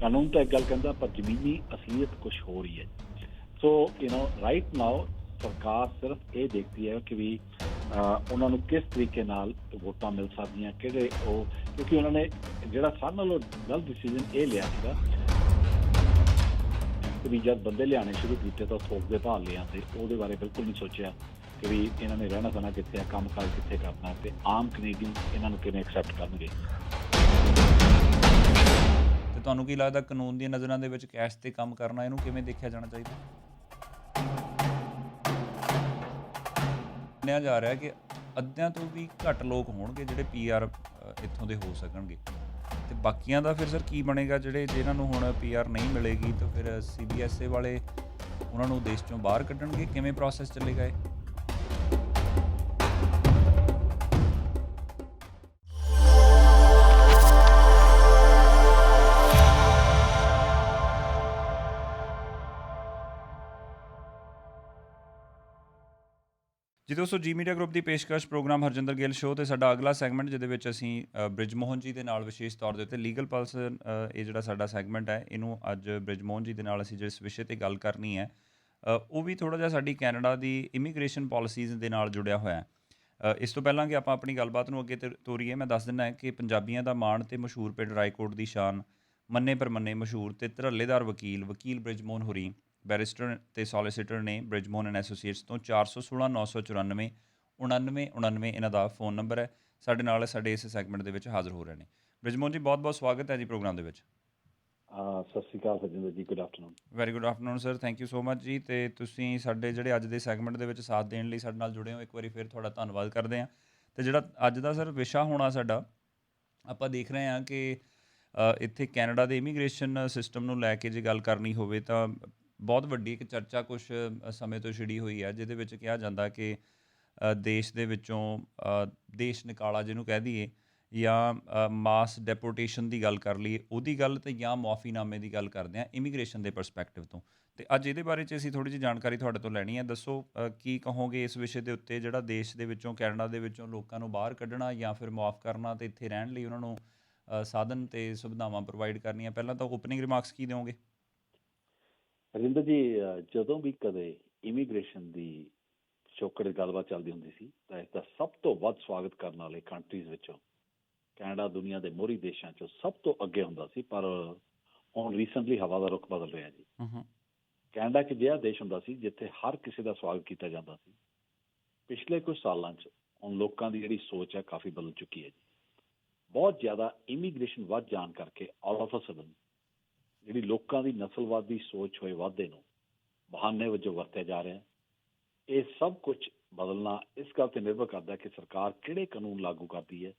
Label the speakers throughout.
Speaker 1: ਕਾਨੂੰਨ ਤਾਂ ਇੱਕ ਗੱਲ ਕਹਿੰਦਾ, ਪਰ ਜ਼ਮੀਨੀ ਅਸਲੀਅਤ ਕੁਝ ਹੋਰ ਹੀ ਹੈ so you know right now ਸਰਕਾਰ ਸਿਰਫ ਇਹ ਦੇਖਦੀ ਹੈ ਕਿ ਵੀ ਉਹਨਾਂ ਨੂੰ ਕਿਸ ਤਰੀਕੇ ਨਾਲ ਵੋਟਾਂ ਮਿਲ ਸਕਦੀਆਂ, ਕਿਹੜੇ ਉਹ, ਕਿਉਂਕਿ ਉਹਨਾਂ ਨੇ ਜਿਹੜਾ ਸਾਰਿਆਂ ਨਾਲੋਂ ਗਲਤ ਡਿਸੀਜਨ ਇਹ ਲਿਆ ਸੀਗਾ ਕਿ ਵੀ ਜਦ ਬੰਦੇ ਲਿਆਣੇ ਸ਼ੁਰੂ ਕੀਤੇ ਤਾਂ ਥੋਕ ਦੇ ਭਾਅ ਲਿਆਂਦੇ ਉਹਦੇ ਬਾਰੇ ਬਿਲਕੁਲ ਨਹੀਂ ਸੋਚਿਆ ਕਿ ਵੀ ਇਹਨਾਂ ਨੇ ਰਹਿਣਾ ਸਹਿਣਾ ਕਿੱਥੇ ਆ ਕੰਮ ਕਾਜ ਕਿੱਥੇ ਕਰਨਾ ਤੇ ਆਮ ਕੈਨੇਡੀਅਨ ਇਹਨਾਂ ਨੂੰ ਕਿਵੇਂ ਐਕਸੈਪਟ ਕਰਨਗੇ।
Speaker 2: ਤੁਹਾਨੂੰ ਕੀ ਲੱਗਦਾ ਕਾਨੂੰਨ ਦੀਆਂ ਨਜ਼ਰਾਂ ਦੇ ਵਿੱਚ ਕੈਸ਼ ਤੇ ਕੰਮ ਕਰਨਾ, ਇਹਨੂੰ ਕਿਵੇਂ ਦੇਖਿਆ ਜਾਣਾ ਚਾਹੀਦਾ? ਮੰਨਿਆ ਜਾ ਰਿਹਾ ਕਿ ਅੱਧਿਆਂ ਤੋਂ ਵੀ ਘੱਟ ਲੋਕ ਹੋਣਗੇ ਜਿਹੜੇ ਪੀਆਰ ਇੱਥੋਂ ਦੇ ਹੋ ਸਕਣਗੇ। ਤੇ ਬਾਕੀਆਂ ਦਾ ਫਿਰ ਸਰ ਕੀ ਬਣੇਗਾ? ਜਿਹੜੇ, ਜਿਹਨਾਂ ਨੂੰ ਹੁਣ ਪੀਆਰ ਨਹੀਂ ਮਿਲੇਗੀ, ਤਾਂ ਫਿਰ ਸੀਬੀਐਸਏ ਵਾਲੇ ਉਹਨਾਂ ਨੂੰ ਦੇਸ਼ ਚੋਂ ਬਾਹਰ ਕੱਢਣਗੇ? ਕਿਵੇਂ ਪ੍ਰੋਸੈਸ ਚੱਲੇਗਾ ਇਹ? ਜੀ ਦੋਸਤੋ ਜੀ ਮੀਡੀਆ ਗਰੁੱਪ ਦੀ ਪੇਸ਼ਕਸ਼ ਪ੍ਰੋਗਰਾਮ ਹਰਜਿੰਦਰ ਗਿੱਲ ਸ਼ੋਅ ਤੇ ਸਾਡਾ ਅਗਲਾ ਸੈਗਮੈਂਟ ਜਿਹਦੇ ਵਿੱਚ ਅਸੀਂ ਅ, ਬ੍ਰਿਜਮੋਹਨ ਜੀ ਦੇ ਨਾਲ ਵਿਸ਼ੇਸ਼ ਤੌਰ ਦੇ ਉੱਤੇ ਲੀਗਲ ਪਲਸ ਇਹ ਜਿਹੜਾ ਸਾਡਾ ਸੈਗਮੈਂਟ ਹੈ ਇਹਨੂੰ ਅੱਜ ਬ੍ਰਿਜਮੋਹਨ ਜੀ ਦੇ ਨਾਲ ਅਸੀਂ ਜਿਸ ਵਿਸ਼ੇ ਤੇ ਗੱਲ ਕਰਨੀ ਹੈ ਉਹ ਵੀ ਥੋੜਾ ਜਿਹਾ ਸਾਡੀ ਕੈਨੇਡਾ ਦੀ ਇਮੀਗ੍ਰੇਸ਼ਨ ਪਾਲਿਸੀਜ਼ ਦੇ ਨਾਲ ਜੁੜਿਆ ਹੋਇਆ ਹੈ। ਇਸ ਤੋਂ ਪਹਿਲਾਂ ਕਿ ਆਪਾਂ ਆਪਣੀ ਗੱਲਬਾਤ ਨੂੰ ਅੱਗੇ ਤੇ- ਤੋਰੀਏ ਮੈਂ ਦੱਸ ਦਿੰਦਾ ਕਿ ਪੰਜਾਬੀਆਂ ਦਾ ਮਾਣ ਤੇ ਮਸ਼ਹੂਰ ਪਿੰਡ ਰਾਏਕੋਟ ਦੀ ਸ਼ਾਨ ਮੰਨੇ ਪਰਮੰਨੇ ਮਸ਼ਹੂਰ ਤੇ ਧਰੱਲੇਦਾਰ ਵਕੀਲ ਵਕੀਲ ਬ੍ਰਿਜਮੋਹਨ ਹੋਰੀ ਬੈਰਿਸਟਰ ਤੇ ਸੋਲਿਸਿਟਰ ਨੇ ਬ੍ਰਿਜਮੋਹਨ ਐਂਡ ਐਸੋਸੀਏਟਸ ਤੋਂ 416 994 99 99 ਇਹਨਾਂ ਦਾ ਫੋਨ ਨੰਬਰ ਹੈ। ਸਾਡੇ ਨਾਲ ਸਾਡੇ ਇਸ ਸੈਗਮੈਂਟ ਦੇ ਵਿੱਚ ਹਾਜ਼ਰ ਹੋ ਰਹੇ ਨੇ। ਬ੍ਰਿਜਮੋਹਨ ਜੀ ਬਹੁਤ ਬਹੁਤ ਸਵਾਗਤ ਹੈ ਜੀ ਪ੍ਰੋਗਰਾਮ ਦੇ ਵਿੱਚ।
Speaker 1: ਸਤਿ Sri Akal Sajinder ji good afternoon
Speaker 2: very good afternoon sir thank you so much ਜੀ। ਤੇ ਤੁਸੀਂ ਸਾਡੇ ਜਿਹੜੇ ਅੱਜ ਦੇ ਸੈਗਮੈਂਟ ਦੇ ਵਿੱਚ ਸਾਥ ਦੇਣ ਲਈ ਸਾਡੇ ਨਾਲ ਜੁੜੇ ਹੋ ਇੱਕ ਵਾਰੀ ਫਿਰ ਤੁਹਾਡਾ ਧੰਨਵਾਦ ਕਰਦੇ ਹਾਂ। ਤੇ ਜਿਹੜਾ ਅੱਜ ਦਾ ਸਰ ਵਿਸ਼ਾ ਹੋਣਾ ਸਾਡਾ ਆਪਾਂ ਦੇਖ ਰਹੇ ਹਾਂ ਕਿ ਇੱਥੇ ਕੈਨੇਡਾ ਦੇ ਇਮੀਗ੍ਰੇਸ਼ਨ ਸਿਸਟਮ ਨੂੰ ਲੈ ਕੇ ਜੇ ਗੱਲ ਕਰਨੀ ਹੋਵੇ ਤਾਂ ਬਹੁਤ ਵੱਡੀ ਇੱਕ ਚਰਚਾ ਕੁਝ ਸਮੇਂ ਤੋਂ ਛਿੜੀ ਹੋਈ ਹੈ, ਜਿਹਦੇ ਵਿੱਚ ਕਿਹਾ ਜਾਂਦਾ ਕਿ ਦੇਸ਼ ਦੇ ਵਿੱਚੋਂ ਦੇਸ਼ ਨਿਕਾਲਾ ਜਿਹਨੂੰ ਕਹਿ ਦਈਏ, ਜਾਂ ਮਾਸ ਡੈਪੋਰਟੇਸ਼ਨ ਦੀ ਗੱਲ ਕਰ ਲਈਏ, ਉਹਦੀ ਗੱਲ ਤੇ ਜਾਂ ਮੁਆਫੀਨਾਮੇ ਦੀ ਗੱਲ ਕਰਦੇ ਹਾਂ ਇਮੀਗ੍ਰੇਸ਼ਨ ਦੇ ਪਰਸਪੈਕਟਿਵ ਤੋਂ। ਤੇ ਅੱਜ ਇਹਦੇ ਬਾਰੇ 'ਚ ਅਸੀਂ ਥੋੜੀ ਜਿਹੀ ਜਾਣਕਾਰੀ ਤੁਹਾਡੇ ਤੋਂ ਲੈਣੀ ਹੈ, ਦੱਸੋ ਕੀ ਕਹੋਗੇ ਇਸ ਵਿਸ਼ੇ ਦੇ ਉੱਤੇ, ਜਿਹੜਾ ਦੇਸ਼ ਦੇ ਵਿੱਚੋਂ, ਕੈਨੇਡਾ ਦੇ ਵਿੱਚੋਂ ਲੋਕਾਂ ਨੂੰ ਬਾਹਰ ਕੱਢਣਾ ਜਾਂ ਫਿਰ ਮੁਆਫ ਕਰਨਾ ਤੇ ਇੱਥੇ ਰਹਿਣ ਲਈ ਉਹਨਾਂ ਨੂੰ ਸਾਧਨ ਤੇ ਸੁਵਿਧਾਵਾਂ ਪ੍ਰੋਵਾਈਡ ਕਰਨੀਆਂ? ਪਹਿਲਾਂ ਤਾਂ ਓਪਨਿੰਗ ਰਿਮਾਰਕਸ ਕੀ ਦਿਓਗੇ?
Speaker 1: ਰਜਿੰਦਰ ਜੀ ਜਦੋਂ ਵੀ ਕਦੇ ਇਮੀਗ੍ਰੇਸ਼ਨ ਦੀ ਚੌਕੜ ਗੱਲਬਾਤ ਚੱਲਦੀ ਹੁੰਦੀ ਸੀ ਤਾਂ ਇਸ ਦਾ ਸਭ ਤੋਂ ਵੱਧ ਸਵਾਗਤ ਕਰਨ ਵਾਲੇ ਕੰਟਰੀਜ਼ ਵਿੱਚੋਂ ਕੈਨੇਡਾ ਦੁਨੀਆ ਦੇ ਮੋਹਰੀ ਦੇਸ਼ਾਂ 'ਚੋਂ ਸਭ ਤੋਂ ਅੱਗੇ ਹੁੰਦਾ ਸੀ ਪਰ ਹੁਣ ਰੀਸੈਂਟਲੀ ਹਵਾ ਦਾ ਰੁਖ ਬਦਲ ਰਿਹਾ ਜੀ। ਕੈਨੇਡਾ ਇੱਕ ਅਜਿਹਾ ਦੇਸ਼ ਹੁੰਦਾ ਸੀ ਜਿੱਥੇ ਹਰ ਕਿਸੇ ਦਾ ਸਵਾਗਤ ਕੀਤਾ ਜਾਂਦਾ ਸੀ। ਪਿਛਲੇ ਕੁਝ ਸਾਲਾਂ 'ਚ ਹੁਣ ਲੋਕਾਂ ਦੀ ਜਿਹੜੀ ਸੋਚ ਹੈ ਕਾਫੀ ਬਦਲ ਚੁੱਕੀ ਹੈ ਜੀ। ਬਹੁਤ ਜ਼ਿਆਦਾ ਇਮੀਗ੍ਰੇਸ਼ਨ ਵੱਧ ਜਾਣ ਕਰਕੇ ਆਲ ਆਫ ਅ ਸਡਨ ਜਿਹੜੀ ਲੋਕਾਂ ਦੀ ਨਸਲਵਾਦੀ ਸੋਚ ਹੋਏ ਵਾਧੇ ਨੂੰ ਬਹਾਨੇ ਵਜੋਂ ਵਰਤਿਆ ਜਾ ਰਿਹਾ ਹੈ ਇਹ ਸਭ ਕੁਝ ਬਦਲਣਾ ਇਸ ਗੱਲ ਤੇ ਨਿਰਭਰ ਕਰਦਾ ਹੈ ਕਿ ਸਰਕਾਰ ਕਿਹੜੇ ਕਾਨੂੰਨ ਲਾਗੂ ਕਰਦੀ ਹੈ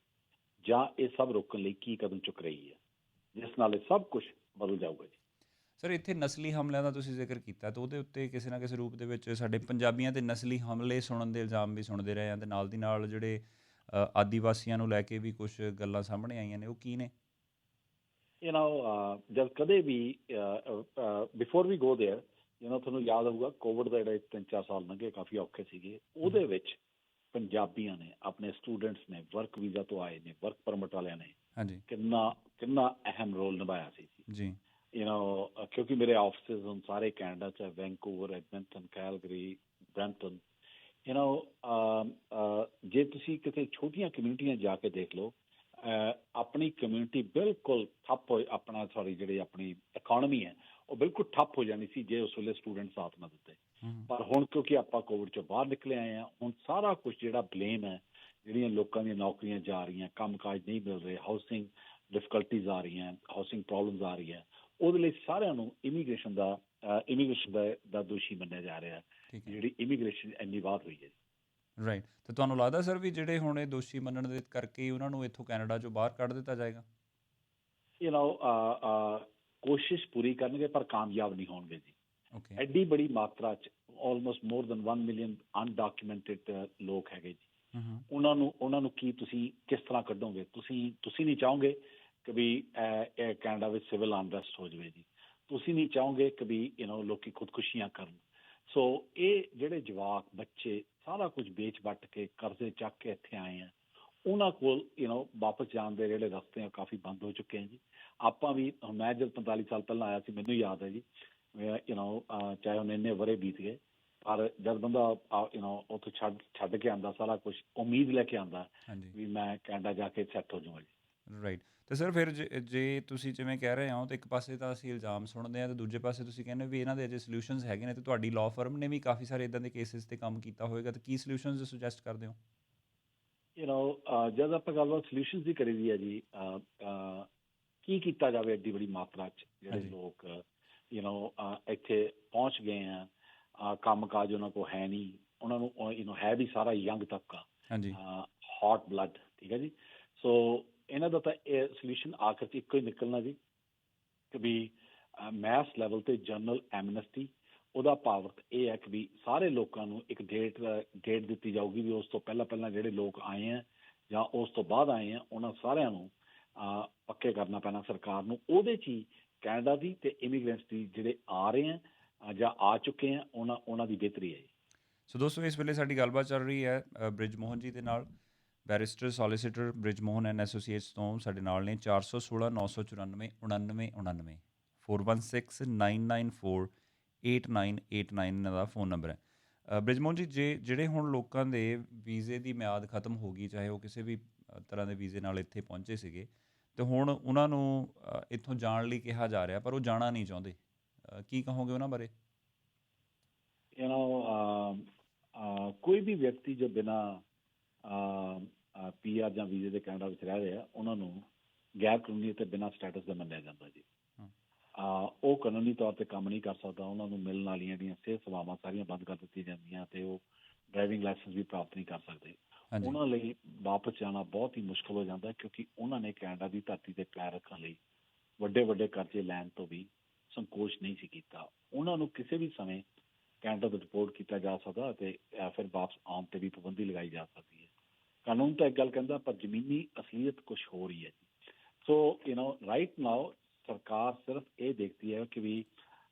Speaker 1: ਜਾਂ ਇਹ ਸਭ ਰੋਕਣ ਲਈ ਕੀ ਕਦਮ ਚੁੱਕ ਰਹੀ ਹੈ ਜਿਸ ਨਾਲ ਇਹ ਸਭ ਕੁਝ ਬਦਲ ਜਾਊਗਾ ਜੀ।
Speaker 2: ਸਰ ਇੱਥੇ ਨਸਲੀ ਹਮਲਿਆਂ ਦਾ ਤੁਸੀਂ ਜ਼ਿਕਰ ਕੀਤਾ ਤਾਂ ਉਹਦੇ ਉੱਤੇ ਕਿਸੇ ਨਾ ਕਿਸੇ ਰੂਪ ਦੇ ਵਿੱਚ ਸਾਡੇ ਪੰਜਾਬੀਆਂ ਤੇ ਨਸਲੀ ਹਮਲੇ ਸੁਣਨ ਦੇ ਇਲਜ਼ਾਮ ਵੀ ਸੁਣਦੇ ਰਹੇ ਆ ਤੇ ਨਾਲ ਦੀ ਨਾਲ ਜਿਹੜੇ ਅ, ਆਦੀਵਾਸੀਆਂ ਨੂੰ ਲੈ ਕੇ ਵੀ ਕੁਝ ਗੱਲਾਂ ਸਾਹਮਣੇ ਆਈਆਂ ਨੇ ਉਹ ਕੀ ਨੇ?
Speaker 1: ਯੂ نو ਜਦ ਕਦੇ ਵੀ before we go there you know ਤੁਹਾਨੂੰ ਯਾਦ ਹੋਊਗਾ ਕੋਵਿਡ ਦਾ ਜਿਹੜਾ 3-4 ਸਾਲ ਲੰਘੇ ਕਾਫੀ ਔਖੇ ਸੀਗੇ ਉਹਦੇ ਵਿੱਚ ਪੰਜਾਬੀਆਂ ਨੇ ਆਪਣੇ ਸਟੂਡੈਂਟਸ ਨੇ ਵਰਕ ਵੀਜ਼ਾ ਤੋਂ ਆਏ ਨੇ ਵਰਕ ਪਰਮਿਟ ਵਾਲਿਆਂ ਨੇ
Speaker 2: ਹਾਂਜੀ
Speaker 1: ਕਿੰਨਾ ਕਿੰਨਾ ਅਹਿਮ ਰੋਲ ਨਿਭਾਇਆ ਸੀ
Speaker 2: ਜੀ
Speaker 1: ਯੂ نو ਕਿਉਂਕਿ ਮੇਰੇ ਆਫਿਸਿਸ ਹੁਣ ਸਾਰੇ ਕੈਨੇਡਾ ਚ ਹੈ Vancouver Edmonton Calgary Brampton you know ਜੇ ਤੁਸੀਂ ਕਿਤੇ ਛੋਟੀਆਂ ਕਮਿਊਨਿਟੀਆਂ ਜਾ ਕੇ ਦੇਖ ਲਓ ਅਹ, ਆਪਣੀ ਕਮਿਊਨਿਟੀ ਬਿਲਕੁਲ ਠੱਪ ਹੋ ਆਪਣਾ ਸੌਰੀ ਜਿਹੜੀ ਆਪਣੀ ਇਕਨੋਮੀ ਹੈ ਉਹ ਬਿਲਕੁਲ ਠੱਪ ਹੋ ਜਾਣੀ ਸੀ ਜੇ ਉਸ ਵੇਲੇ ਸਟੂਡੈਂਟ ਸਾਥ ਨਾ ਦਿੱਤੇ। ਪਰ ਹੁਣ ਕਿਉਂਕਿ ਆਪਾਂ ਕੋਵਿਡ ਚੋਂ ਬਾਹਰ ਨਿਕਲੇ ਆਏ ਆ ਹੁਣ ਸਾਰਾ ਕੁਝ ਜਿਹੜਾ ਬਲੇਮ ਹੈ ਜਿਹੜੀਆਂ ਲੋਕਾਂ ਦੀਆਂ ਨੌਕਰੀਆਂ ਜਾ ਰਹੀਆਂ ਕੰਮਕਾਜ ਨਹੀਂ ਮਿਲ ਰਹੇ ਹਾਊਸਿੰਗ ਡਿਫਿਕਲਟੀਜ਼ ਆ ਰਹੀਆਂ ਹਾਊਸਿੰਗ ਪ੍ਰੋਬਲਮਸ ਆ ਰਹੀਆਂ ਉਹਦੇ ਲਈ ਸਾਰਿਆਂ ਨੂੰ ਇਮੀਗ੍ਰੇਸ਼ਨ ਦਾ ਇਮੀਗ੍ਰੇਸ਼ਨ ਦਾ ਦੋਸ਼ੀ ਮੰਨਿਆ ਜਾ ਰਿਹਾ ਜਿਹੜੀ ਇਮੀਗ੍ਰੇਸ਼ਨ ਇੰਨੀ ਵਾਧ ਹੋਈ ਹੈ।
Speaker 2: ਰਾਈਟ ਤੇ ਤੁਹਾਨੂੰ ਲੱਗਦਾ ਸਰ ਵੀ ਜਿਹੜੇ ਹੁਣ ਇਹ ਦੋਸ਼ੀ ਮੰਨਣ ਦੇ ਕਰਕੇ ਹੀ ਉਹਨਾਂ ਨੂੰ ਇੱਥੋਂ ਕੈਨੇਡਾ ਚੋਂ ਬਾਹਰ ਕੱਢ ਦਿੱਤਾ ਜਾਏਗਾ
Speaker 1: ਯੂ نو ਕੋਸ਼ਿਸ਼ ਪੂਰੀ ਕਰਨਗੇ ਪਰ ਕਾਮਯਾਬ ਨਹੀਂ ਹੋਣਗੇ ਜੀ
Speaker 2: ਓਕੇ
Speaker 1: ਐਡੀ ਬੜੀ ਮਾਤਰਾ ਚ almost more than 1 million undocumented ਲੋਕ ਹੈਗੇ ਜੀ
Speaker 2: ਹੂੰ ਹੂੰ
Speaker 1: ਉਹਨਾਂ ਨੂੰ ਉਹਨਾਂ ਨੂੰ ਕੀ ਤੁਸੀਂ ਕਿਸ ਤਰ੍ਹਾਂ ਕੱਢੋਗੇ ਤੁਸੀਂ ਤੁਸੀਂ ਨਹੀਂ ਚਾਹੋਗੇ ਕਿ ਵੀ ਇਹ ਇਹ ਕੈਨੇਡਾ ਵਿੱਚ ਸਿਵਲ ਅਨਰੈਸਟ ਹੋ ਜਾਵੇ ਜੀ ਤੁਸੀਂ ਨਹੀਂ ਚਾਹੋਗੇ ਕਿ ਵੀ ਯੂ نو ਲੋਕੀ ਖੁਦਕੁਸ਼ੀਆਂ ਕਰਨ ਸੋ ਇਹ ਜਿਹੜੇ ਜਵਾਕ ਬੱਚੇ ਸਾਰਾ ਕੁਝ ਵੇਚ ਵੱਟ ਕੇ ਕਰਜ਼ੇ ਚੱਕ ਕੇ ਇੱਥੇ ਆਏ ਆ ਉਹਨਾਂ ਕੋਲ ਯੂ نو ਵਾਪਸ ਜਾਣ ਦੇ ਜਿਹੜੇ ਰਸਤੇ ਆ ਕਾਫੀ ਬੰਦ ਹੋ ਚੁੱਕੇ ਆ ਜੀ ਆਪਾਂ ਵੀ ਹੁਣ ਮੈਂ ਜਦ 45 ਸਾਲ ਪਹਿਲਾਂ ਆਇਆ ਸੀ ਮੈਨੂੰ ਯਾਦ ਹੈ ਜੀ ਯੂ نو ਚਾਹੇ ਹੁਣ ਇੰਨੇ ਵਰੇ ਬੀਤ ਗਏ ਪਰ ਜਦ ਬੰਦਾ ਯੂ نو ਉੱਥੇ ਛੱਡ ਛੱਡ ਕੇ ਆਂਦਾ ਸਾਰਾ ਕੁਝ ਉਮੀਦ ਲੈ ਕੇ ਆਂਦਾ
Speaker 2: ਹਾਂਜੀ
Speaker 1: ਵੀ ਮੈਂ ਕੈਨੇਡਾ ਜਾ ਕੇ ਸੈੱਟ ਹੋ ਜਾਊਂਗਾ ਜੀ
Speaker 2: ਰਾਈਟ ਤੇ ਸਰ ਫਿਰ ਜੇ ਜੇ ਤੁਸੀਂ ਜਿਵੇਂ ਕਹਿ ਰਹੇ ਹੋ ਤੇ ਇੱਕ ਪਾਸੇ ਤਾਂ ਅਸੀਂ ਇਲਜ਼ਾਮ ਸੁਣਦੇ ਆ ਤੇ ਦੂਜੇ ਪਾਸੇ ਤੁਸੀਂ ਕਹਿੰਦੇ ਹੋ ਵੀ ਇਹਨਾਂ ਦੇ ਅਜੇ ਸੋਲੂਸ਼ਨਸ ਹੈਗੇ ਨੇ ਤੇ ਤੁਹਾਡੀ ਲਾਅ ਫਰਮ ਨੇ ਵੀ ਕਾਫੀ ਸਾਰੇ ਇਦਾਂ ਦੇ ਕੇਸਿਸ ਤੇ ਕੰਮ ਕੀਤਾ ਹੋਵੇਗਾ ਤੇ ਕੀ ਸੋਲੂਸ਼ਨਸ ਸੁਜੈਸਟ ਕਰਦੇ ਹੋ
Speaker 1: ਯੂ نو ਜਦ ਆਪਾਂ ਗੱਲਬਾਤ ਸੋਲੂਸ਼ਨਸ ਦੀ ਕਰੀ ਦੀ ਹੈ ਜੀ ਅਹ, ਅਹ, ਕੀ ਕੀਤਾ ਜਾਵੇ ਐਡੀ ਬੜੀ ਮਾਤਰਾ 'ਚ ਜਿਹੜੇ
Speaker 2: ਹਾਂਜੀ।
Speaker 1: ਲੋਕ ਯੂ نو ਇੱਥੇ ਪਹੁੰਚ ਗਏ ਆ ਅਹ, ਕੰਮਕਾਜ ਉਹਨਾਂ ਕੋਲ ਹੈ ਨਹੀਂ ਉਹਨਾਂ ਨੂੰ ਯੂ نو ਹੈ ਵੀ ਸਾਰਾ ਯੰਗ ਤਬਕਾ
Speaker 2: ਹਾਂਜੀ
Speaker 1: ਹੌਟ ਬਲੱਡ ਠੀਕ ਹੈ ਜੀ ਸੋ ਇਹਨਾਂ ਦਾ ਤਾਂ ਇਹ ਸੋਲੂਸ਼ਨ ਆਖਰ 'ਚ ਇੱਕੋ ਹੀ ਨਿਕਲਣਾ ਜੀ ਕਿ ਵੀ ਮੈਸ ਲੈਵਲ ਤੇ ਜਨਰਲ ਐਮਨੈਸਟੀ ਉਹਦਾ ਪਾਵਰ ਇਹ ਹੈ ਕਿ ਵੀ ਸਾਰੇ ਲੋਕਾਂ ਨੂੰ ਇੱਕ ਡੇਟ ਡੇਟ ਦਿੱਤੀ ਜਾਊਗੀ ਵੀ ਉਸ ਤੋਂ ਪਹਿਲਾਂ ਪਹਿਲਾਂ ਜਿਹੜੇ ਲੋਕ ਆਏ ਆ ਜਾਂ ਉਸ ਤੋਂ ਬਾਅਦ ਆਏ ਆ, ਉਹਨਾਂ ਸਾਰਿਆਂ ਨੂੰ ਪੱਕੇ ਕਰਨਾ ਪੈਣਾ ਸਰਕਾਰ ਨੂੰ। ਉਹਦੇ 'ਚ ਹੀ ਕੈਨੇਡਾ ਦੀ ਤੇ ਇਮੀਗ੍ਰੈਂਟਸ ਦੀ ਜਿਹੜੇ ਆ ਰਹੇ ਆ ਜਾਂ ਆ ਚੁੱਕੇ ਆ, ਉਹਨਾਂ ਉਹਨਾਂ ਦੀ ਬਿਹਤਰੀ ਹੈ ਜੀ।
Speaker 2: ਸੋ ਦੋਸਤੋ, ਇਸ ਵੇਲੇ ਸਾਡੀ ਗੱਲਬਾਤ ਚੱਲ ਰਹੀ ਹੈ ਬ੍ਰਿਜ ਮੋਹਨ ਜੀ ਦੇ ਨਾਲ। Barrister solicitor Brijmohan and associates ਤੋਂ ਸਾਡੇ ਨਾਲ ਨੇ 416 994 99 99 416994 8989 ਇਹਨਾਂ ਦਾ ਫੋਨ ਨੰਬਰ ਹੈ। ਬ੍ਰਿਜਮੋਹਨ ਜੀ ਜੇ ਜਿਹੜੇ ਹੁਣ ਲੋਕਾਂ ਦੇ ਵੀਜ਼ੇ ਦੀ ਮਿਆਦ ਖਤਮ ਹੋ ਗਈ ਚਾਹੇ ਉਹ ਕਿਸੇ ਵੀ ਤਰ੍ਹਾਂ ਦੇ ਵੀਜ਼ੇ ਨਾਲ ਇੱਥੇ ਪਹੁੰਚੇ ਸੀਗੇ ਤੇ ਹੁਣ ਉਹਨਾਂ ਨੂੰ ਇੱਥੋਂ ਜਾਣ ਲਈ ਕਿਹਾ ਜਾ ਰਿਹਾ ਪਰ ਉਹ ਜਾਣਾ ਨਹੀਂ ਚਾਹੁੰਦੇ। ਕੀ ਕਹੋਗੇ ਉਹਨਾਂ ਬਾਰੇ?
Speaker 1: You know, um, uh, ਕੋਈ ਵੀ ਵਿਅਕਤੀ ਜੋ ਬਿਨਾ ਪੀਆਰ ਜਾਂ ਵੀਜ਼ੇ ਦੇ ਕੈਨੇਡਾ ਵਿੱਚ ਰਹਿ ਰਿਹਾ ਉਹਨਾਂ ਨੂੰ ਗੈਰ ਕਾਨੂੰਨੀ ਤੇ ਬਿਨਾ ਸਟੇਟਸ ਦਾ ਮੰਨਿਆ ਜਾਂਦਾ ਜੀ। ਅਹ, ਉਹ ਕਾਨੂੰਨੀ ਤੌਰ ਤੇ ਕੰਮ ਨਹੀਂ ਕਰ ਸਕਦਾ ਉਹਨਾਂ ਨੂੰ ਮਿਲਣ ਵਾਲੀਆਂ ਜਿਹੜੀਆਂ ਸਿਹਤ ਸੇਵਾਵਾਂ ਸਾਰੀਆਂ ਬੰਦ ਕਰ ਦਿੱਤੀਆਂ ਜਾਂਦੀਆਂ ਤੇ ਉਹ ਡਰਾਈਵਿੰਗ ਲਾਇਸੈਂਸ ਵੀ ਪ੍ਰਾਪਤ ਨਹੀਂ ਕਰ ਸਕਦੇ। ਉਹਨਾਂ ਲਈ ਵਾਪਸ ਜਾਣਾ ਬਹੁਤ ਹੀ ਮੁਸ਼ਕਲ ਹੋ ਜਾਂਦਾ ਕਿਉਂਕਿ ਉਹਨਾਂ ਨੇ ਕੈਨੇਡਾ ਦੀ ਧਰਤੀ ਤੇ ਪੈਰ ਰੱਖਣ ਲਈ ਵੱਡੇ ਵੱਡੇ ਕਰਜ਼ੇ ਲੈਣ ਤੋਂ ਵੀ ਸੰਕੋਚ ਨਹੀਂ ਸੀ ਕੀਤਾ। ਉਹਨਾਂ ਨੂੰ ਕਿਸੇ ਵੀ ਸਮੇਂ ਕੈਨੇਡਾ ਤੋਂ ਰਿਪੋਰਟ ਕੀਤਾ ਜਾ ਸਕਦਾ ਅਤੇ ਫਿਰ ਵਾਪਸ ਆਉਣ ਤੇ ਵੀ ਪਾਬੰਦੀ ਲਗਾਈ ਜਾ ਸਕਦੀ ਹੈ। ਕਾਨੂੰਨ ਤਾਂ ਇੱਕ ਗੱਲ ਕਹਿੰਦਾ ਪਰ ਜ਼ਮੀਨੀ ਅਸਲੀਅਤ ਕੁਝ ਹੋ ਰਹੀ ਹੈ ਜੀ so you know right now ਸਰਕਾਰ ਸਿਰਫ ਇਹ ਦੇਖਦੀ ਹੈ ਕਿ ਵੀ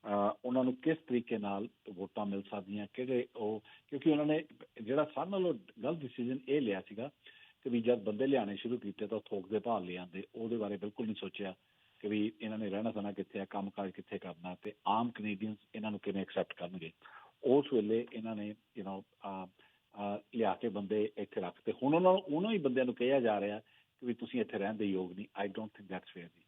Speaker 1: ਅਹ, ਉਹਨਾਂ ਨੂੰ ਕਿਸ ਤਰੀਕੇ ਨਾਲ ਵੋਟਾਂ ਮਿਲ ਸਕਦੀਆਂ ਕਿਹੜੇ ਉਹ ਕਿਉਂਕਿ ਉਹਨਾਂ ਨੇ ਜਿਹੜਾ ਸਾਰਿਆਂ ਨਾਲੋਂ ਗਲਤ ਡਿਸੀਜਨ ਇਹ ਲਿਆ ਸੀਗਾ ਕਿ ਵੀ ਜਦ ਬੰਦੇ ਲਿਆਣੇ ਸ਼ੁਰੂ ਕੀਤੇ ਤਾਂ ਉਹ ਥੋਕ ਦੇ ਭਾਅ ਲੈ ਆਉਂਦੇ ਉਹਦੇ ਬਾਰੇ ਬਿਲਕੁਲ ਨਹੀਂ ਸੋਚਿਆ ਕਿ ਵੀ ਇਹਨਾਂ ਨੇ ਰਹਿਣਾ ਸਹਿਣਾ ਕਿੱਥੇ ਹੈ ਕੰਮਕਾਜ ਕਿੱਥੇ ਕਰਨਾ ਤੇ ਆਮ ਕੈਨੇਡੀਅਨਸ ਇਹਨਾਂ ਨੂੰ ਕਿਵੇਂ ਐਕਸੈਪਟ ਕਰਨਗੇ ਉਸ ਵੇਲੇ ਇਹਨਾਂ ਨੇ ਯੂ نو ਲਿਆ ਕੇ ਬੰਦੇ ਇੱਥੇ ਰੱਖਤੇ ਹੁਣ ਉਹਨਾਂ ਨੂੰ ਉਹਨਾਂ ਹੀ ਬੰਦਿਆਂ ਨੂੰ ਕਿਹਾ ਜਾ ਰਿਹਾ ਕਿ ਵੀ ਤੁਸੀਂ ਇੱਥੇ ਰਹਿਣ ਦੇ ਯੋਗ ਨਹੀਂ। I don't think that's fair ਜੀ।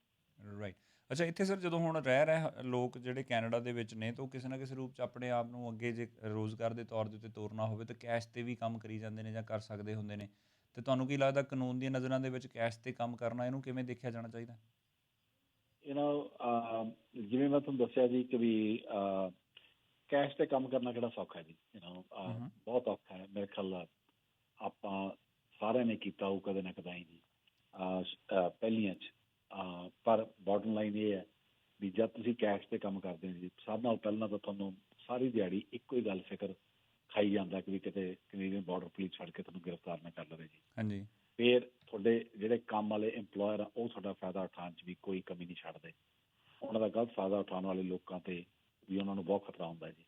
Speaker 2: ਰਾਈਟ ਅੱਛਾ ਇੱਥੇ ਸਰ ਜਦੋਂ ਹੁਣ ਰਹਿ ਰਹੇ ਲੋਕ ਜਿਹੜੇ ਕੈਨੇਡਾ ਦੇ ਵਿੱਚ ਨੇ ਤਾਂ ਉਹ ਕਿਸੇ ਨਾ ਕਿਸੇ ਰੂਪ ਚ ਆਪਣੇ ਆਪ ਨੂੰ ਅੱਗੇ ਜੇ ਰੋਜ਼ਗਾਰ ਦੇ ਤੌਰ ਦੇ ਉੱਤੇ ਤੋਰਨਾ ਹੋਵੇ ਤਾਂ ਕੈਸ਼ ਤੇ ਵੀ ਕੰਮ ਕਰੀ ਜਾਂਦੇ ਨੇ ਜਾਂ ਕਰ ਸਕਦੇ ਹੁੰਦੇ ਨੇ। ਤੇ ਤੁਹਾਨੂੰ ਕੀ ਲੱਗਦਾ ਕਾਨੂੰਨ ਦੀਆਂ ਨਜ਼ਰਾਂ ਦੇ ਵਿੱਚ ਕੈਸ਼ ਤੇ ਕੰਮ ਕਰਨਾ ਇਹਨੂੰ ਕਿਵੇਂ ਦੇਖਿਆ ਜਾਣਾ ਚਾਹੀਦਾ?
Speaker 1: ਯੂ نو ਜਿਵੇਂ ਮੈਂ ਤੁਹਾਨੂੰ ਦੱਸਿਆ ਜੀ ਕਿ ਵੀ ਕੈਸ਼ ਤੇ ਕੰਮ ਕਰਨਾ ਕਿਹੜਾ ਸੌਖਾ ਜੀ? You
Speaker 2: know.
Speaker 1: ਬਹੁਤ ਔਖਾ ਹੈ ਮੇਰੇ ਖਿਆਲ ਆਪਾਂ ਸਾਰਿਆਂ ਨੇ ਕੀਤਾ ਉਹ ਕਦੇ ਨਾ ਕਦਾਈ ਜੀ। ਪਹਿਲੀਆਂ ਚ। ਪਰ ਬਾਟਮ ਲਾਈਨ ਇਹ ਹੈ ਵੀ ਜਦ ਤੁਸੀਂ ਕੈਸ਼ ਤੇ ਕੰਮ ਕਰਦੇ ਹੋ ਜੀ ਸਭ ਨਾਲ ਪਹਿਲਾਂ ਤਾਂ ਤੁਹਾਨੂੰ ਸਾਰੀ ਦਿਹਾੜੀ ਇੱਕੋ ਹੀ ਗੱਲ ਫਿਕਰ ਖਾਈ ਜਾਂਦਾ ਕਿ ਵੀ ਕਿਤੇ ਕੈਨੇਡੀਅਨ ਬਾਰਡਰ ਪੁਲਿਸ ਫੜ ਕੇ ਤੁਹਾਨੂੰ ਗ੍ਰਿਫਤਾਰ ਨਾ ਕਰ ਲਵੇ ਜੀ।
Speaker 2: ਹਾਂਜੀ।
Speaker 1: ਫਿਰ ਤੁਹਾਡੇ ਜਿਹੜੇ ਕੰਮ ਵਾਲੇ EMPLOYER ਆ ਉਹ ਤੁਹਾਡਾ ਫਾਇਦਾ ਉਠਾਉਣ 'ਚ ਵੀ ਕੋਈ ਕਮੀ ਨਹੀਂ ਛੱਡਦੇ। ਉਹਨਾਂ ਦਾ ਗਲਤ ਫਾਇਦਾ ਉਠਾਉਣ ਵਾਲੇ ਲੋਕਾਂ ਤੇ ਵੀ ਉਹਨਾਂ ਨੂੰ ਬਹੁਤ ਖਤਰਾ ਹੁੰਦਾ ਹੈ ਜੀ।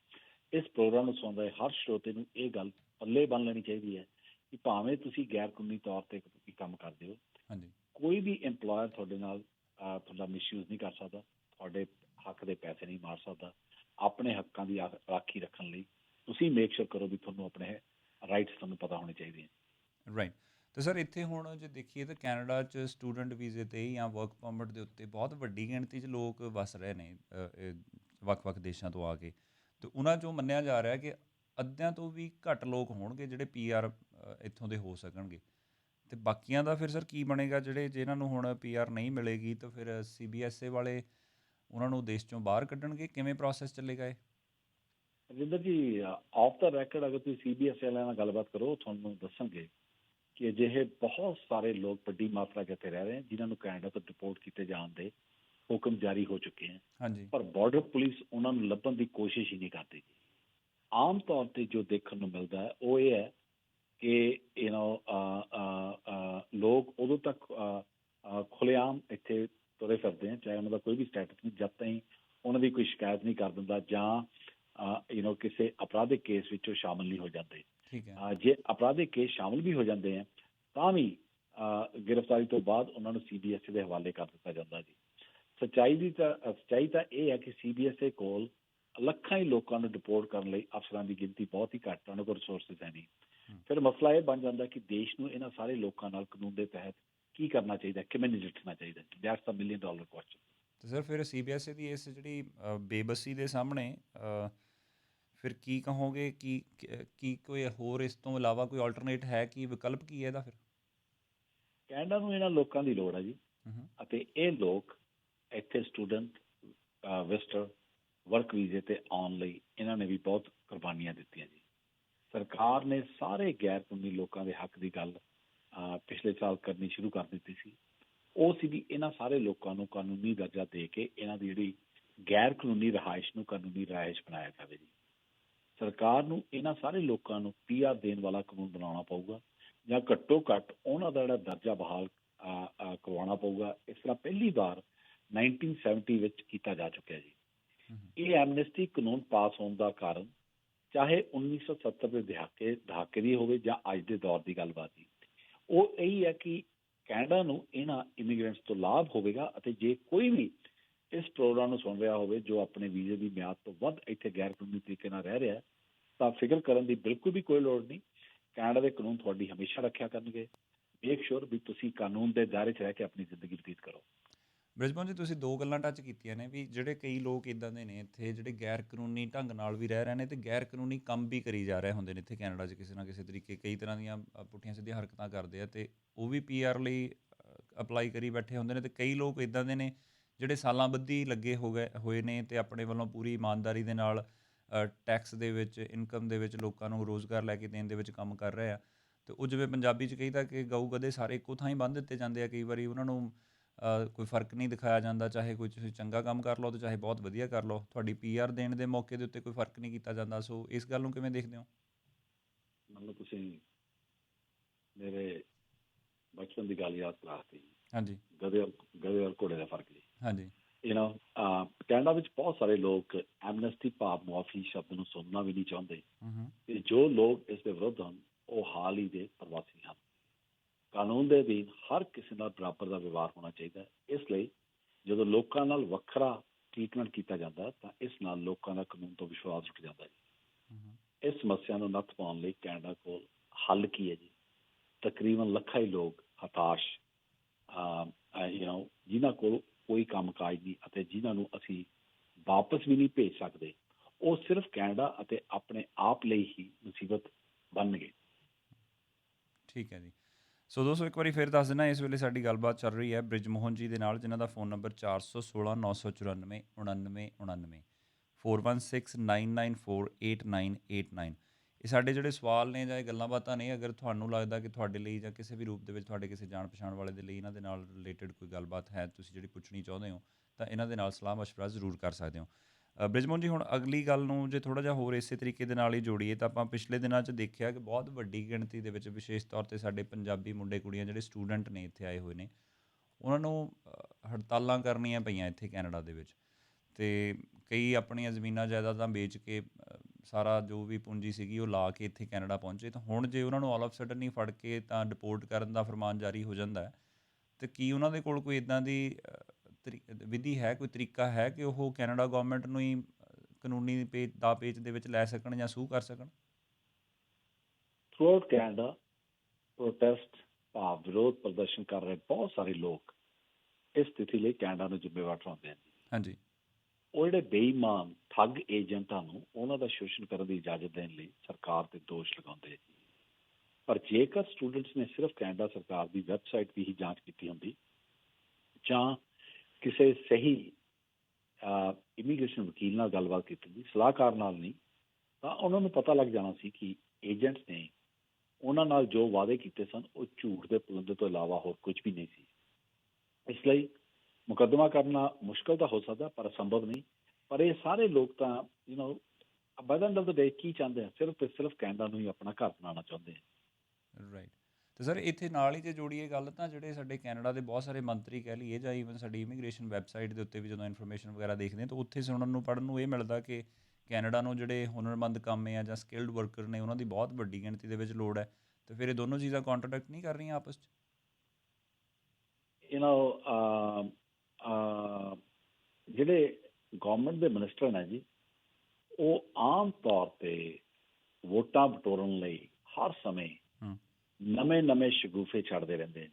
Speaker 1: ਇਸ ਪ੍ਰੋਗਰਾਮ ਨੂੰ ਸੁਣਦਾ ਹਰ ਸਰੋਤੇ ਨੂੰ ਇਹ ਗੱਲ ਪੱਲੇ ਬੰਨ ਲੈਣੀ ਚਾਹੀਦੀ ਹੈ ਕਿ ਭਾਵੇਂ ਤੁਸੀਂ ਗੈਰ ਕਾਨੂੰਨੀ ਤੌਰ ਤੇ ਕੋਈ ਕੰਮ ਕਰਦੇ ਹੋ
Speaker 2: ਹਾਂਜੀ।
Speaker 1: ਕੋਈ ਵੀ EMPLOYER ਤੁਹਾਡੇ ਨਾਲ ਤੁਹਾਡਾ ਮਿਸਯੂਜ਼ ਨਹੀਂ ਕਰ ਸਕਦਾ ਤੁਹਾਡੇ ਹੱਕ ਦੇ ਪੈਸੇ ਨਹੀਂ ਮਾਰ ਸਕਦਾ ਆਪਣੇ ਹੱਕਾਂ ਦੀ ਰਾਖੀ ਰੱਖਣ ਲਈ ਤੁਸੀਂ ਮੇਕ ਸ਼ੋਰ ਕਰੋ ਵੀ ਤੁਹਾਨੂੰ ਆਪਣੇ ਰਾਈਟਸ ਤੁਹਾਨੂੰ ਪਤਾ ਹੋਣੇ ਚਾਹੀਦੇ ਹੈ।
Speaker 2: ਰਾਈਟ ਤੇ ਸਰ ਇੱਥੇ ਹੁਣ ਜੇ ਦੇਖੀਏ ਤਾਂ ਕੈਨੇਡਾ 'ਚ ਸਟੂਡੈਂਟ ਵੀਜ਼ੇ ਤੇ ਜਾਂ ਵਰਕ ਪਰਮਿਟ ਦੇ ਉੱਤੇ ਬਹੁਤ ਵੱਡੀ ਗਿਣਤੀ 'ਚ ਲੋਕ ਵਸ ਰਹੇ ਨੇ ਵੱਖ-ਵੱਖ ਦੇਸ਼ਾਂ ਤੋਂ ਆ ਕੇ। ਤੇ ਉਹਨਾਂ 'ਚੋਂ ਮੰਨਿਆ ਜਾ ਰਿਹਾ ਕਿ ਅੱਧਿਆਂ ਤੋਂ ਵੀ ਘੱਟ ਲੋਕ ਹੋਣਗੇ ਜਿਹੜੇ ਪੀਆਰ ਇੱਥੋਂ ਦੇ ਹੋ ਸਕਣਗੇ। ਤੇ ਬਾਕੀਆਂ ਦਾ ਫਿਰ ਸਰ ਕੀ ਬਣੇਗਾ? ਜਿਹੜੇ ਜਿਨ੍ਹਾਂ ਨੂੰ ਹੁਣ ਪੀਆਰ ਨਹੀਂ ਮਿਲੇਗੀ ਤਾਂ ਫਿਰ ਸੀਬੀਐਸਏ ਵਾਲੇ ਉਹਨਾਂ ਨੂੰ ਦੇਸ਼ ਚੋਂ ਬਾਹਰ ਕੱਢਣਗੇ? ਕਿਵੇਂ ਪ੍ਰੋਸੈਸ ਚੱਲੇਗਾ ਇਹ?
Speaker 1: ਰਵਿੰਦਰ ਜੀ ਆਫ ਦਾ ਰੈਕਡ ਅਗਰ ਤੁਸੀਂ ਸੀਬੀਐਸ ਵਾਲਿਆਂ ਨਾਲ ਗੱਲਬਾਤ ਕਰੋ ਤੁਹਾਨੂੰ ਦੱਸਣਗੇ ਕਿ ਅਜਿਹੇ ਬਹੁਤ ਸਾਰੇ ਲੋਕ ਵੱਡੀ ਮਾਤਰਾ 'ਚ ਰਹਿ ਰਹੇ ਹਨ ਜਿਨ੍ਹਾਂ ਨੂੰ ਕੈਨੇਡਾ ਤੋਂ ਡਿਪੋਰਟ ਕੀਤੇ ਜਾਣ ਦੇ ਹੁਕਮ ਜਾਰੀ ਹੋ ਚੁੱਕੇ ਹਨ
Speaker 2: ਹਾਂਜੀ
Speaker 1: ਪਰ ਬਾਰਡਰ ਪੁਲਿਸ ਉਹਨਾਂ ਨੂੰ ਲੱਭਣ ਦੀ ਕੋਸ਼ਿਸ਼ ਹੀ ਨਹੀਂ ਕਰਦੀ ਆਮ ਤੌਰ ਤੇ ਜੋ ਦੇਖਣ ਨੂੰ ਮਿਲਦਾ ਹੈ ਉਹ ਇਹ ਹੈ ਕਿ ਯੂ نو ਲੋਕ ਉਦੋਂ ਤੱਕ ਅਹ, ਅਹ, ਖੁੱਲ੍ਹੇਆਮ ਇੱਥੇ ਤੁਰੇ ਫਿਰਦੇ ਆ ਚਾਹੇ ਉਹਨਾਂ ਦਾ ਕੋਈ ਵੀ ਸਟੇਟਸ ਨਹੀਂ ਜਦ ਤਾਈਂ ਉਹਨਾਂ ਦੀ ਕੋਈ ਸ਼ਿਕਾਇਤ ਨਹੀਂ ਕਰ ਦਿੰਦਾ ਜਾਂ ਯੂ نو ਕਿਸੇ ਅਪਰਾਧਿਕ ਕੇਸ ਵਿੱਚ ਉਹ ਸ਼ਾਮਲ ਨਹੀਂ ਹੋ ਜਾਂਦੇ
Speaker 2: ਠੀਕ ਹੈ
Speaker 1: ਅਹ, ਜੇ ਅਪਰਾਧਿਕ ਕੇਸ ਸ਼ਾਮਲ ਵੀ ਹੋ ਜਾਂਦੇ ਆ ਤਾਂ ਵੀ ਅਹ, ਗ੍ਰਿਫਤਾਰੀ ਤੋਂ ਬਾਅਦ ਉਹਨਾਂ ਨੂੰ ਸੀਬੀਐਸਈ ਦੇ ਹਵਾਲੇ ਕਰ ਦਿੱਤਾ ਜਾਂਦਾ ਜੀ ਸੱਚਾਈ ਦੀ ਤਾਂ ਸੱਚਾਈ ਤਾਂ ਇਹ ਹੈ ਕਿ ਸੀਬੀਐਸਈ ਕੋਲ ਲੱਖਾਂ ਹੀ ਲੋਕਾਂ ਨੂੰ ਡਿਪੋਰਟ ਕਰਨ ਲਈ ਅਫਸਰਾਂ ਦੀ ਗਿਣਤੀ ਬਹੁਤ ਹੀ ਘੱਟ ਹੈ ਉਹਨਾਂ ਕੋਲ ਰਿਸੋਰਸਸ ਹੈ ਨਹੀਂ। ਫਿਰ ਮਸਲਾ ਇਹ ਬਣ ਜਾਂਦਾ ਕਿ ਦੇਸ਼ ਨੂੰ ਇਹਨਾਂ ਸਾਰੇ ਲੋਕਾਂ ਨਾਲ ਕਾਨੂੰਨ ਦੇ ਤਹਿਤ ਕੀ ਕਰਨਾ ਚਾਹੀਦਾ ਕਿਵੇਂ ਨਜਿੱਠਣਾ ਚਾਹੀਦਾ that's a million dollar question
Speaker 2: ਤੇ ਸਰ ਫਿਰ ਸੀਬੀਐਸਈ ਦੀ ਇਸ ਜਿਹੜੀ ਬੇਬਸੀ ਦੇ ਸਾਹਮਣੇ ਫਿਰ ਕੀ ਕਹੋਗੇ ਕਿ ਕਿ- ਕੋਈ ਹੋਰ ਇਸ ਤੋਂ ਇਲਾਵਾ ਕੋਈ ਆਲਟਰਨੇਟ ਹੈ ਕੀ ਵਿਕਲਪ ਕੀ ਹੈ ਇਹਦਾ ਫਿਰ?
Speaker 1: ਕੈਨੇਡਾ ਨੂੰ ਇਹਨਾਂ ਲੋਕਾਂ ਦੀ ਲੋੜ ਹੈ ਜੀ। ਅਤੇ ਇਹ ਲੋਕ ਇੱਥੇ ਸਟੂਡੈਂਟ ਵਿਜ਼ਟਰ ਵਰਕ ਵੀਜ਼ੇ ਤੇ ਆਉਣ ਲਈ ਇਹਨਾਂ ਨੇ ਵੀ ਬਹੁਤ ਕੁਰਬਾਨੀਆਂ ਦਿੱਤੀਆਂ ਜੀ। ਸਰਕਾਰ ਨੇ ਸਾਰੇ ਗੈਰ ਕਾਨੂੰਨੀ ਲੋਕਾਂ ਦੇ ਹੱਕ ਦੀ ਗੱਲ ਪਿਛਲੇ ਸਾਲ ਕਰਨੀ ਸ਼ੁਰੂ ਕਰ ਦਿੱਤੀ ਸੀ। ਉਹ ਸੀ ਵੀ ਇਹਨਾਂ ਸਾਰੇ ਲੋਕਾਂ ਨੂੰ ਕਾਨੂੰਨੀ ਦਰਜਾ ਦੇ ਕੇ ਇਹਨਾਂ ਦੀ ਜਿਹੜੀ ਗੈਰ ਕਾਨੂੰਨੀ ਰਿਹਾਇਸ਼ ਨੂੰ ਕਾਨੂੰਨੀ ਰਿਹਾਇਸ਼ ਬਣਾਇਆ ਜਾਵੇ ਜੀ। ਸਰਕਾਰ ਨੂੰ ਇਹਨਾਂ ਸਾਰੇ ਲੋਕਾਂ ਨੂੰ ਪੀਆਰ ਦੇਣ ਵਾਲਾ ਕਾਨੂੰਨ ਬਣਾਉਣਾ ਪਊਗਾ ਜਾਂ ਘੱਟੋ ਘੱਟ ਉਹਨਾਂ ਦਾ ਜਿਹੜਾ ਦਰਜਾ ਬਹਾਲ ਅਹ, ਕਰਵਾਉਣਾ ਪਊਗਾ। ਇਸ ਤਰ੍ਹਾਂ ਪਹਿਲੀ ਵਾਰ 1970 ਵਿੱਚ ਕੀਤਾ ਜਾ ਚੁੱਕਿਆ ਜੀ। ਇਹ ਐਮਨੈਸਟੀ ਕਾਨੂੰਨ ਪਾਸ ਹੋਣ ਦਾ ਕਾਰਨ ਚਾਹੇ 1970 ਦੇ ਦਹਾਕੇ ਦਹਾਕੇ ਦੀ ਹੋਵੇ ਜਾਂ ਅੱਜ ਦੇ ਦੌਰ ਦੀ ਗੱਲਬਾਤ ਦੀ ਉਹ ਇਹੀ ਹੈ ਕਿ ਕੈਨੇਡਾ ਨੂੰ ਇਹਨਾਂ ਇਮੀਗ੍ਰੈਂਟਸ ਤੋਂ ਲਾਭ ਹੋਵੇਗਾ ਅਤੇ ਜੇ ਕੋਈ ਵੀ ਇਸ ਪ੍ਰੋਗਰਾਮ ਨੂੰ ਸੁਣ ਰਿਹਾ ਹੋਵੇ ਜੋ ਆਪਣੇ ਵੀਜ਼ੇ ਦੀ ਮਿਆਦ ਤੋਂ ਵੱਧ ਇੱਥੇ ਗੈਰ ਕਾਨੂੰਨੀ ਤਰੀਕੇ ਨਾਲ ਰਹਿ ਰਿਹਾ ਹੈ, ਤਾਂ ਫਿਕਰ ਕਰਨ ਦੀ ਬਿਲਕੁਲ ਵੀ ਕੋਈ ਲੋੜ ਨਹੀਂ। ਕੈਨੇਡਾ ਦੇ ਕਾਨੂੰਨ ਤੁਹਾਡੀ ਹਮੇਸ਼ਾ ਰੱਖਿਆ ਕਰਨਗੇ। ਮੇਕ ਸ਼ੋਰ ਵੀ ਤੁਸੀਂ ਕਾਨੂੰਨ ਦੇ ਦਾਇਰੇ 'ਚ ਰਹਿ ਕੇ ਆਪਣੀ ਜ਼ਿੰਦਗੀ ਬਤੀਤ ਕਰੋ।
Speaker 2: ਬ੍ਰਿਜਮੋਹਨ ਜੀ ਤੁਸੀਂ ਦੋ ਗੱਲਾਂ ਟੱਚ ਕੀਤੀਆਂ ਨੇ ਵੀ ਜਿਹੜੇ ਕਈ ਲੋਕ ਇਦਾਂ ਦੇ ਨੇ ਇੱਥੇ, ਜਿਹੜੇ ਗੈਰ ਕਾਨੂੰਨੀ ਢੰਗ ਨਾਲ ਵੀ ਰਹਿ ਰਹੇ ਨੇ ਤੇ ਗੈਰ ਕਾਨੂੰਨੀ ਕੰਮ ਵੀ ਕਰੀ ਜਾ ਰਹੇ ਹੁੰਦੇ ਨੇ ਇੱਥੇ ਕੈਨੇਡਾ 'ਚ ਕਿਸੇ ਨਾ ਕਿਸੇ ਤਰੀਕੇ। ਕਈ ਤਰ੍ਹਾਂ ਦੀਆਂ ਪੁੱਠੀਆਂ ਸਿੱਧੀਆਂ ਹਰਕਤਾਂ ਕਰਦੇ ਆ ਤੇ ਉਹ ਵੀ ਪੀਆਰ ਲਈ ਅਪਲਾਈ ਕਰੀ ਬੈਠੇ ਹੁੰਦੇ ਨੇ ਤੇ ਕਈ ਲੋਕ ਇਦਾਂ ਦੇ ਨੇ ਜਿਹੜੇ ਸਾਲਾਂ ਬੱਧੀ ਲੱਗੇ ਹੋ ਗਏ, ਹੋਏ ਨੇ ਤੇ ਆਪਣੇ ਵੱਲੋਂ ਪੂਰੀ ਇਮਾਨਦਾਰੀ ਦੇ ਨਾਲ ਟੈਕਸ ਦੇ ਵਿੱਚ ਇਨਕਮ ਦੇ ਵਿੱਚ ਲੋਕਾਂ ਨੂੰ ਰੋਜ਼ਗਾਰ ਲੈ ਕੇ ਦੇਣ ਦੇ ਵਿੱਚ ਕੰਮ ਕਰ ਰਹੇ ਆ। ਤੇ ਉਹ ਜਿਵੇਂ ਪੰਜਾਬੀ 'ਚ ਕਹੀਦਾ ਕਿ ਗਊ ਗਧੇ ਸਾਰੇ ਇੱਕੋ ਥਾਂ ਹੀ ਬੰਨ੍ਹ ਦਿੱਤੇ ਜਾਂਦੇ ਆ, ਕਈ ਵਾਰੀ ਉਹਨਾਂ ਨੂੰ ਕੋਈ ਫ਼ਰਕ ਨਹੀਂ ਦਿਖਾਇਆ ਜਾਂਦਾ ਚਾਹੇ ਕੋਈ ਤੁਸੀਂ ਚੰਗਾ ਕੰਮ ਕਰ ਲਓ ਤੇ ਚਾਹੇ ਬਹੁਤ ਵਧੀਆ ਕਰ ਲਓ ਤੁਹਾਡੀ ਪੀਆਰ ਦੇਣ ਦੇ ਮੌਕੇ ਦੇ ਉੱਤੇ ਕੋਈ ਫ਼ਰਕ ਨਹੀਂ ਕੀਤਾ ਜਾਂਦਾ ਸੋ ਇਸ ਗੱਲ ਨੂੰ ਕਿਵੇਂ ਦੇਖਦੇ ਹੋ?
Speaker 1: ਮਤਲਬ ਤੁਸੀਂ ਮੇਰੇ ਬਚਪਨ ਦੀ ਗੱਲ ਯਾਦ ਕਰਾਤੀ।
Speaker 2: ਹਾਂਜੀ।
Speaker 1: ਔਰ ਗਧੇ ਔਰ ਘੋੜੇ ਦਾ ਫ਼ਰਕ ਜੀ।
Speaker 2: ਹਾਂਜੀ।
Speaker 1: ਯੂ نو ਕੈਨੇਡਾ ਵਿੱਚ ਬਹੁਤ ਸਾਰੇ ਲੋਕ ਐਮਨੈਸਟੀ ਭਾਵ ਮੁਆਫੀ ਸ਼ਬਦ ਨੂੰ ਸੁਣਨਾ ਵੀ ਨਹੀਂ ਚਾਹੁੰਦੇ। ਤੇ ਜੋ ਲੋਕ ਇਸ ਦੇ ਵਿਰੁੱਧ ਹਨ ਉਹ ਹਾਲ ਹੀ ਦੇ ਪ੍ਰਵਾਸੀ ਹਨ। ਕਾਨੂੰਨ ਦੇ ਅਧੀਨ ਹਰ ਕਿਸੇ ਨਾਲ ਬਰਾਬਰ ਦਾ ਵਿਵਹਾਰ ਹੋਣਾ ਚਾਹੀਦਾ ਹੈ। ਇਸ ਲਈ ਜਦੋਂ ਲੋਕਾਂ ਨਾਲ ਵੱਖਰਾ ਟ੍ਰੀਟਮੈਂਟ ਕੀਤਾ ਜਾਂਦਾ ਤਾਂ ਇਸ ਨਾਲ ਲੋਕਾਂ ਦਾ ਕਾਨੂੰਨ ਤੋਂ ਵਿਸ਼ਵਾਸ ਉੱਠ ਜਾਂਦਾ ਹੈ ਇਸ ਸਮੱਸਿਆ ਨੂੰ ਨੱਥ ਪਾਉਣ ਲਈ ਕੈਨੇਡਾ ਕੋਲ ਹੱਲ ਕੀ ਹੈ ਜੀ? ਤਕਰੀਬਨ ਲੱਖਾਂ ਹੀ ਲੋਕ ਹਤਾਸ਼ ਯੂ نو ਜਿਨ੍ਹਾਂ ਕੋਲ ਕੋਈ ਕੰਮਕਾਜ ਨਹੀਂ ਅਤੇ ਜਿਨ੍ਹਾਂ ਨੂੰ ਅਸੀਂ ਵਾਪਸ ਵੀ ਨਹੀਂ ਭੇਜ ਸਕਦੇ ਉਹ ਸਿਰਫ ਕੈਨੇਡਾ ਅਤੇ ਆਪਣੇ ਆਪ ਲਈ ਹੀ ਮੁਸੀਬਤ ਬਣਨਗੇ।
Speaker 2: ਠੀਕ ਹੈ ਜੀ। ਸੋ ਦੋਸਤੋ ਇੱਕ ਵਾਰੀ ਫਿਰ ਦੱਸ ਦਿੰਦਾ ਇਸ ਵੇਲੇ ਸਾਡੀ ਗੱਲਬਾਤ ਚੱਲ ਰਹੀ ਹੈ ਬ੍ਰਿਜ ਮੋਹਨ ਜੀ ਦੇ ਨਾਲ ਜਿਨ੍ਹਾਂ ਦਾ ਫੋਨ ਨੰਬਰ 416 994 99 99 4169948989 ਇਹ ਸਾਡੇ ਜਿਹੜੇ ਸਵਾਲ ਨੇ ਜਾਂ ਇਹ ਗੱਲਾਂ ਬਾਤਾਂ ਨੇ ਅਗਰ ਤੁਹਾਨੂੰ ਲੱਗਦਾ ਕਿ ਤੁਹਾਡੇ ਲਈ ਜਾਂ ਕਿਸੇ ਵੀ ਰੂਪ ਦੇ ਵਿੱਚ ਤੁਹਾਡੇ ਕਿਸੇ ਜਾਣ ਪਛਾਣ ਵਾਲੇ ਦੇ ਲਈ ਇਹਨਾਂ ਦੇ ਨਾਲ ਰਿਲੇਟਡ ਕੋਈ ਗੱਲਬਾਤ ਹੈ ਤੁਸੀਂ ਜਿਹੜੀ ਪੁੱਛਣੀ ਚਾਹੁੰਦੇ ਹੋ ਤਾਂ ਇਹਨਾਂ ਦੇ ਨਾਲ ਸਲਾਹ مشورہ ਜ਼ਰੂਰ ਕਰ ਸਕਦੇ ਹੋ ਅ, ਬ੍ਰਿਜਮੋਹਨ ਜੀ, ਹੁਣ ਅਗਲੀ ਗੱਲ ਨੂੰ ਜੇ ਥੋੜਾ ਜਿਹਾ ਹੋਰ ਇਸੇ ਤਰੀਕੇ ਦੇ ਨਾਲ ਹੀ ਜੋੜੀਏ, ਤਾਂ ਆਪਾਂ ਪਿਛਲੇ ਦਿਨਾਂ 'ਚ ਦੇਖਿਆ ਕਿ ਬਹੁਤ ਵੱਡੀ ਗਿਣਤੀ ਦੇ ਵਿੱਚ ਵਿਸ਼ੇਸ਼ ਤੌਰ ਤੇ ਸਾਡੇ ਪੰਜਾਬੀ ਮੁੰਡੇ ਕੁੜੀਆਂ ਜਿਹੜੇ ਸਟੂਡੈਂਟ ਨੇ ਇੱਥੇ ਆਏ ਹੋਏ ਨੇ, ਉਹਨਾਂ ਨੂੰ ਹੜਤਾਲਾਂ ਕਰਨੀਆਂ ਪਈਆਂ ਇੱਥੇ ਕੈਨੇਡਾ ਦੇ ਵਿੱਚ। ਤੇ ਕਈ ਆਪਣੀਆਂ ਜ਼ਮੀਨਾਂ ਜਾਇਦਾਦਾਂ ਵੇਚ ਕੇ ਸਾਰਾ ਜੋ ਵੀ ਪੂੰਜੀ ਸੀਗੀ ਉਹ ਲਾ ਕੇ ਇੱਥੇ ਕੈਨੇਡਾ ਪਹੁੰਚੇ, ਤਾਂ ਹੁਣ ਜੇ ਉਹਨਾਂ ਨੂੰ ਆਲ ਆਫ ਸਡਨ ਹੀ ਫੜ ਕੇ ਤਾਂ ਡਿਪੋਰਟ ਕਰਨ ਦਾ ਫਰਮਾਨ ਜਾਰੀ ਹੋ ਜਾਂਦਾ ਹੈ, ਤੇ ਕੀ ਉਹਨਾਂ ਦੇ ਕੋਲ ਕੋਈ ਇਦਾਂ ਦੀ ਵਿਧੀ ਹੈ ਕੋਈ ਤਰੀਕਾ ਹੈ ਕਿ ਉਹ ਕੈਨੇਡਾ ਗਵਰਨਮੈਂਟ ਨੂੰ ਹੀ ਕਾਨੂੰਨੀ ਪੇਚ ਦਾ ਪੇਚ ਦੇ ਵਿੱਚ ਲੈ ਸਕਣ ਜਾਂ ਸੂਹ ਕਰ ਸਕਣ?
Speaker 1: ਥਰੂਆਊਟ ਕੈਨੇਡਾ ਪ੍ਰੋਟੈਸਟ ਭਾਵ ਵਿਰੋਧ ਪ੍ਰਦਰਸ਼ਨ ਕਰ ਰਹੇ ਬਹੁਤ ਸਾਰੇ ਲੋਕ ਇਸ ਸਥਿਤੀ ਲਈ ਕੈਨੇਡਾ ਨੂੰ ਜ਼ਿੰਮੇਵਾਰ ਠਹਿਰਾਉਂਦੇ ਹਨ।
Speaker 2: ਹਾਂਜੀ।
Speaker 1: ਉਹ ਜਿਹੜੇ ਬੇਈਮਾਨ ਠੱਗ ਏਜੰਟਾਂ ਨੂੰ ਉਹਨਾਂ ਦਾ ਸ਼ੋਸ਼ਣ ਕਰਨ ਦੀ ਇਜਾਜ਼ਤ ਦੇਣ ਲਈ ਸਰਕਾਰ ਤੇ ਦੋਸ਼ ਲਗਾਉਂਦੇ ਪਰ ਜੇਕਰ ਸਟੂਡੈਂਟਸ ਨੇ ਸਿਰਫ ਕੈਨੇਡਾ ਸਰਕਾਰ ਦੀ ਵੈਬਸਾਈਟ ਦੀ ਹੀ ਜਾਂਚ ਕੀਤੀ ਹੁੰਦੀ ਜਾਂ ਕਿਸੇ ਸਹੀ ਇਮੀਗ੍ਰੇਸ਼ਨ ਵਕੀਲ ਨਾਲ ਗੱਲਬਾਤ ਕੀਤੀ ਹੁੰਦੀ ਸਲਾਹਕਾਰ ਨਾਲ ਨਹੀਂ, ਤਾਂ ਉਹਨਾਂ ਨੂੰ ਪਤਾ ਲੱਗ ਜਾਣਾ ਸੀ ਕਿ ਏਜੰਟਸ ਨੇ ਉਹਨਾਂ ਨਾਲ ਜੋ ਵਾਅਦੇ ਕੀਤੇ ਸਨ, ਉਹ ਝੂਠ ਦੇ ਪੁਲੰਦੇ ਤੋਂ ਇਲਾਵਾ ਹੋਰ ਕੁਝ ਵੀ ਨਹੀਂ ਸੀ। ਇਸ ਲਈ ਮੁਕੱਦਮਾ ਕਰਨਾ ਮੁਸ਼ਕਲ ਤਾਂ ਹੋ ਸਕਦਾ, ਪਰ ਅਸੰਭਵ ਨਹੀਂ। ਪਰ ਇਹ ਸਾਰੇ ਲੋਕ ਤਾਂ you know by the end of day ਕੀ ਚਾਹੁੰਦੇ ਆ? ਸਿਰਫ ਤੇ ਸਿਰਫ ਕੈਨੇਡਾ ਨੂੰ ਹੀ ਆਪਣਾ ਘਰ ਬਣਾਉਣਾ ਚਾਹੁੰਦੇ ਆ।
Speaker 2: ਰਾਈਟ ਤੇ ਸਰ, ਇੱਥੇ ਨਾਲ ਹੀ ਜੇ ਜੋੜੀਏ ਗੱਲ ਤਾਂ ਜਿਹੜੇ ਸਾਡੇ ਕੈਨੇਡਾ ਦੇ ਬਹੁਤ ਸਾਰੇ ਮੰਤਰੀ ਕਹਿ ਲਈਏ ਜਾਂ ਈਵਨ ਸਾਡੀ ਇਮੀਗ੍ਰੇਸ਼ਨ ਵੈਬਸਾਈਟ ਦੇ ਉੱਤੇ ਵੀ ਜਦੋਂ ਇਨਫੋਰਮੇਸ਼ਨ ਵਗੈਰਾ ਦੇਖਦੇ ਹਾਂ ਤਾਂ ਉੱਥੇ ਸੁਣਨ ਨੂੰ ਪੜਨ ਨੂੰ ਇਹ ਮਿਲਦਾ ਕਿ ਕੈਨੇਡਾ ਨੂੰ ਜਿਹੜੇ ਹੁਨਰਮੰਦ ਕੰਮ ਆ ਜਾਂ ਸਕਿਲਡ ਵਰਕਰ ਨੇ ਉਹਨਾਂ ਦੀ ਬਹੁਤ ਵੱਡੀ ਗਿਣਤੀ ਦੇ ਵਿੱਚ ਲੋੜ ਹੈ। ਤੇ ਫਿਰ ਇਹ ਦੋਨੋਂ ਚੀਜ਼ਾਂ ਕੰਟਰਡਿਕਟ ਨਹੀਂ ਕਰ ਰਹੀਆਂ ਆਪਸ 'ਚ?
Speaker 1: ਯੂ نو ਜਿਹੜੇ ਗਵਰਨਮੈਂਟ ਦੇ ਮਿਨਿਸਟਰ ਨੇ ਜੀ, ਉਹ ਆਮ ਤੌਰ ਤੇ ਵੋਟਾਂ ਬਟੋਰਨ ਲਈ ਹਰ ਸਮੇਂ ਨਵੇਂ-ਨਵੇਂ ਸ਼ਗੂਫੇ ਛੱਡਦੇ ਰਹਿੰਦੇ ਨੇ।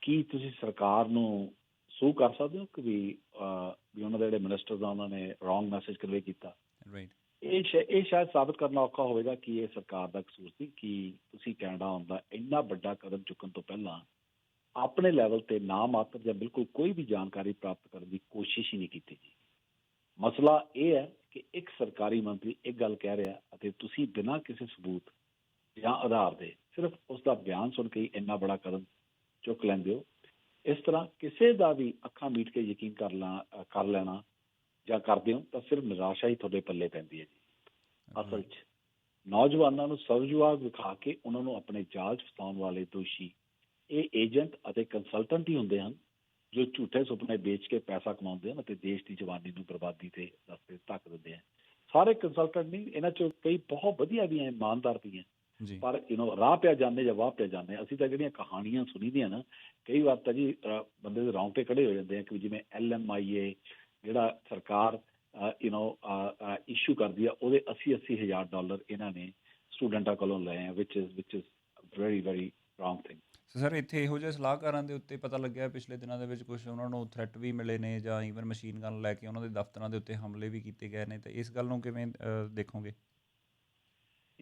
Speaker 1: ਕੀ ਤੁਸੀਂ ਸਰਕਾਰ ਨੂੰ ਸੂ ਕਰ ਸਕਦੇ ਹੋ ਕਿ ਵੀ ਵੀ ਉਹਨਾਂ ਦੇ ਜਿਹੜੇ ਮਿਨਿਸਟਰਸ ਆ ਉਹਨਾਂ ਨੇ ਰੋਂਗ ਮੈਸੇਜ ਕਨਵੇ ਕੀਤਾ?
Speaker 2: ਰਾਈਟ
Speaker 1: ਇਹ ਇਹ ਸ਼ਾਇਦ ਸਾਬਤ ਕਰਨਾ ਔਖਾ ਹੋਵੇਗਾ ਕਿ ਇਹ ਸਰਕਾਰ ਦਾ ਕਸੂਰ ਸੀ ਕਿ ਤੁਸੀਂ ਕੈਨੇਡਾ ਆਉਣ ਦਾ ਇੰਨਾ ਵੱਡਾ ਕਦਮ ਚੁੱਕਣ ਤੋਂ ਪਹਿਲਾਂ ਆਪਣੇ ਲੈਵਲ ਤੇ ਨਾ ਮਾਤਰ ਜਾਂ ਬਿਲਕੁਲ ਕੋਈ ਵੀ ਜਾਣਕਾਰੀ ਪ੍ਰਾਪਤ ਕਰਨ ਦੀ ਕੋਸ਼ਿਸ਼ ਹੀ ਨਹੀਂ ਕੀਤੀ ਜੀ। ਮਸਲਾ ਇਹ ਹੈ ਕਿ ਇੱਕ ਸਰਕਾਰੀ ਮੰਤਰੀ ਇੱਕ ਗੱਲ ਕਹਿ ਰਿਹਾ ਅਤੇ ਤੁਸੀਂ ਬਿਨਾਂ ਕਿਸੇ ਸਬੂਤ ਜਾਂ ਆਧਾਰ ਦੇ ਸਿਰਫ ਉਸ ਦਾ ਬਿਆਨ ਸੁਣ ਕੇ ਇੰਨਾ ਬੜਾ ਕਦਮ ਚੁੱਕ ਲੈਂਦੇ ਹੋ। ਇਸ ਤਰ੍ਹਾਂ ਕਿਸੇ ਦਾ ਵੀ ਅੱਖਾਂ ਮੀਟ ਕੇ ਯਕੀਨ ਕਰ ਲਾ ਕਰ ਲੈਣਾ ਜਾਂ ਕਰਦੇ ਹੋ ਤਾਂ ਸਿਰਫ ਨਿਰਾਸ਼ਾ ਹੀ ਤੁਹਾਡੇ ਪੱਲੇ ਪੈਂਦੀ ਹੈ ਜੀ। ਅਸਲ 'ਚ ਨੌਜਵਾਨਾਂ ਨੂੰ ਸਰਜਵਾਗ ਵਿਖਾ ਕੇ ਉਹਨਾਂ ਨੂੰ ਆਪਣੇ ਜਾਲ 'ਚ ਫਸਾਉਣ ਵਾਲੇ ਦੋਸ਼ੀ ਇਹ ਏਜੰਟ ਅਤੇ ਕੰਸਲਟੈਂਟ ਹੀ ਹੁੰਦੇ ਹਨ ਜੋ ਝੂਠੇ ਸੁਪਨੇ ਵੇਚ ਕੇ ਪੈਸਾ ਕਮਾਉਂਦੇ ਹਨ ਅਤੇ ਦੇਸ਼ ਦੀ ਜਵਾਨੀ ਨੂੰ ਬਰਬਾਦੀ ਦੇ ਰਸਤੇ ਧੱਕ ਦਿੰਦੇ ਹਨ। ਸਾਰੇ ਕੰਸਲਟੈਂਟ ਨਹੀਂ ਇਹਨਾਂ 'ਚੋਂ ਕਈ ਬਹੁਤ ਵਧੀਆ ਵੀ ਹੈ ਇਮਾਨਦਾਰ ਵੀ ਹੈ। ਪਰ ਯੂ نو ਰਾਹ ਪਿਆ ਜਾਂਦੇ ਜਾਂ ਵਾਹ ਪਿਆ ਜਾਂਦੇ ਅਸੀਂ ਤਾਂ ਜਿਹੜੀਆਂ ਕਹਾਣੀਆਂ ਸੁਣੀਦੀਆਂ ਨਾ ਕਈ ਵਾਰ ਤਾਂ ਜੀ ਅਹ, ਬੰਦੇ ਦੇ ਰੌਂਗਟੇ ਖੜੇ ਹੋ ਜਾਂਦੇ ਆ ਕਿ ਜਿਵੇਂ ਐਲਐਮਆਈਏ ਜਿਹੜਾ ਸਰਕਾਰ ਯੂ نو ਇਸ਼ੂ ਕਰਦੀ ਆ ਉਹਦੇ 80 80 ਹਜ਼ਾਰ ਡਾਲਰ ਇਹਨਾਂ ਨੇ ਸਟੂਡੈਂਟਾਂ ਕੋਲੋਂ ਲਏ ਆ which is which is very very wrong thing
Speaker 2: so sir ਇੱਥੇ ਇਹੋ ਜਿਹੇ ਸਲਾਹਕਾਰਾਂ ਦੇ ਉੱਤੇ ਪਤਾ ਲੱਗਿਆ ਪਿਛਲੇ ਦਿਨਾਂ ਦੇ ਵਿੱਚ ਕੁਝ ਉਹਨਾਂ ਨੂੰ ਥ੍ਰੈਟ ਵੀ ਮਿਲੇ ਨੇ ਜਾਂ ਈਵਨ ਮਸ਼ੀਨ ਗਨ ਲੈ ਕੇ ਉਹਨਾਂ ਦੇ ਦਫ਼ਤਰਾਂ ਦੇ ਉੱਤੇ ਹਮਲੇ ਵੀ ਕੀਤੇ ਗਏ ਨੇ ਤੇ ਇਸ ਗੱਲ ਨੂੰ ਕਿਵੇਂ ਅਹ, ਦੇਖੋਗੇ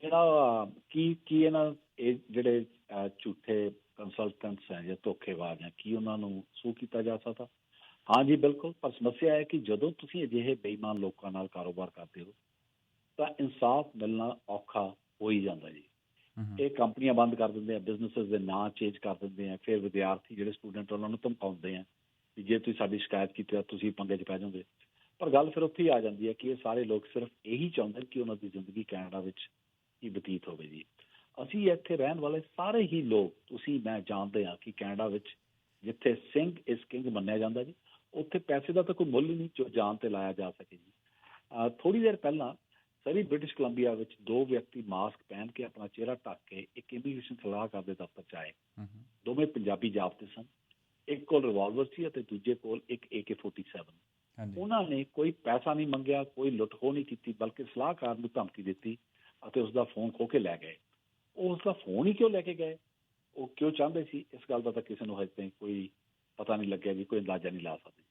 Speaker 1: ਜਿਹੜਾ ਕੀ ਕੀ ਇਹਨਾਂ ਇਹ ਜਿਹੜੇ ਝੂਠੇ ਕੰਸਲਟੈਂਟਸ ਹੈ ਜਾਂ ਧੋਖੇਬਾਜ਼ ਹੈ ਕੀ ਉਹਨਾਂ ਨੂੰ ਸੂ ਕੀਤਾ ਜਾ ਸਕਦਾ? ਹਾਂਜੀ ਬਿਲਕੁਲ ਪਰ ਸਮੱਸਿਆ ਹੈ ਕਿ ਜਦੋਂ ਤੁਸੀਂ ਅਜਿਹੇ ਬੇਈਮਾਨ ਲੋਕਾਂ ਨਾਲ ਕਾਰੋਬਾਰ ਕਰਦੇ ਹੋ ਤਾਂ ਇਨਸਾਫ ਮਿਲਣਾ ਔਖਾ ਹੋ ਹੀ ਜਾਂਦਾ ਜੀ। ਇਹ ਕੰਪਨੀਆਂ ਬੰਦ ਕਰ ਦਿੰਦੇ ਆ ਬਿਜ਼ਨੈਸਸ ਦੇ ਨਾਂ ਚੇਂਜ ਕਰ ਦਿੰਦੇ ਆ ਫਿਰ ਵਿਦਿਆਰਥੀ ਜਿਹੜੇ ਸਟੂਡੈਂਟ ਉਹਨਾਂ ਨੂੰ ਧਮਕਾਉਂਦੇ ਆ ਕਿ ਜੇ ਤੁਸੀਂ ਸਾਡੀ ਸ਼ਿਕਾਇਤ ਕੀਤੀ ਤਾਂ ਤੁਸੀਂ ਪੰਗੇ 'ਚ ਪੈ ਜਾਓਗੇ। ਪਰ ਗੱਲ ਫਿਰ ਉੱਥੇ ਹੀ ਆ ਜਾਂਦੀ ਹੈ ਕਿ ਇਹ ਸਾਰੇ ਲੋਕ ਸਿਰਫ ਇਹੀ ਚਾਹੁੰਦੇ ਕਿ ਉਹਨਾਂ ਦੀ ਜ਼ਿੰਦਗੀ ਕੈਨੇਡਾ ਵਿੱਚ ਹੀ ਬਤੀਤ ਹੋਵੇ ਜੀ ਅਸੀਂ ਇੱਥੇ ਰਹਿਣ ਵਾਲੇ ਸਾਰੇ ਹੀ ਲੋਕ ਤੁਸੀਂ ਮੈਂ ਜਾਣਦੇ ਆ ਕਿ ਕੈਨੇਡਾ ਵਿੱਚ ਜਿੱਥੇ ਸਿੰਘ ਇਸ ਕਿੰਗ ਮੰਨਿਆ ਜਾਂਦਾ ਜੀ ਉੱਥੇ ਪੈਸੇ ਦਾ ਤਾਂ ਕੋਈ ਮੁੱਲ ਹੀ ਨਹੀਂ ਜੋ ਜਾਨ ਤੇ ਲਾਇਆ ਜਾ ਸਕੇ ਜੀ। ਥੋੜੀ ਦੇਰ ਪਹਿਲਾਂ ਸਰੀ ਬ੍ਰਿਟਿਸ਼ ਕੋਲੰਬੀਆ ਵਿੱਚ ਦੋ ਵਿਅਕਤੀ ਮਾਸਕ ਪਹਿਨ ਕੇ ਆਪਣਾ ਚਿਹਰਾ ਢੱਕ ਕੇ ਇੱਕ ਇਮੀਗ੍ਰੇਸ਼ਨ ਸਲਾਹਕਾਰ ਦੇ ਦਫ਼ਤਰ 'ਚ ਆਏ। ਦੋਵੇਂ ਪੰਜਾਬੀ ਜਾਪਦੇ ਸਨ ਇੱਕ ਕੋਲ ਰਿਵਾਲਵਰ ਸੀ ਅਤੇ ਦੂਜੇ ਕੋਲ ਇੱਕ AK47
Speaker 2: ਹਾਂਜੀ।
Speaker 1: ਉਹਨਾਂ ਨੇ ਕੋਈ ਪੈਸਾ ਨਹੀਂ ਮੰਗਿਆ ਕੋਈ ਲੁੱਟਖੋ ਨਹੀਂ ਕੀਤੀ ਬਲਕਿ ਸਲਾਹਕਾਰ ਨੂੰ ਧਮਕੀ ਦਿੱਤੀ ਅਤੇ ਉਸ ਦਾ ਫੋਨ ਖੋ ਕੇ ਲੈ ਗਏ। ਉਸ ਦਾ ਫੋਨ ਹੀ ਕਿਉਂ ਲੈ ਕੇ ਗਏ? ਉਹ ਕਿਉਂ ਚਾਹੁੰਦੇ ਸੀ? ਇਸ ਗੱਲ ਦਾ ਤਾਂ ਕਿਸੇ ਨੂੰ ਹਜੇ ਤਾਈਂ ਕੋਈ ਪਤਾ ਨਹੀਂ ਲੱਗਿਆ ਜੀ ਕੋਈ ਅੰਦਾਜ਼ਾ ਨਹੀਂ ਲਾ ਸਕਦੇ।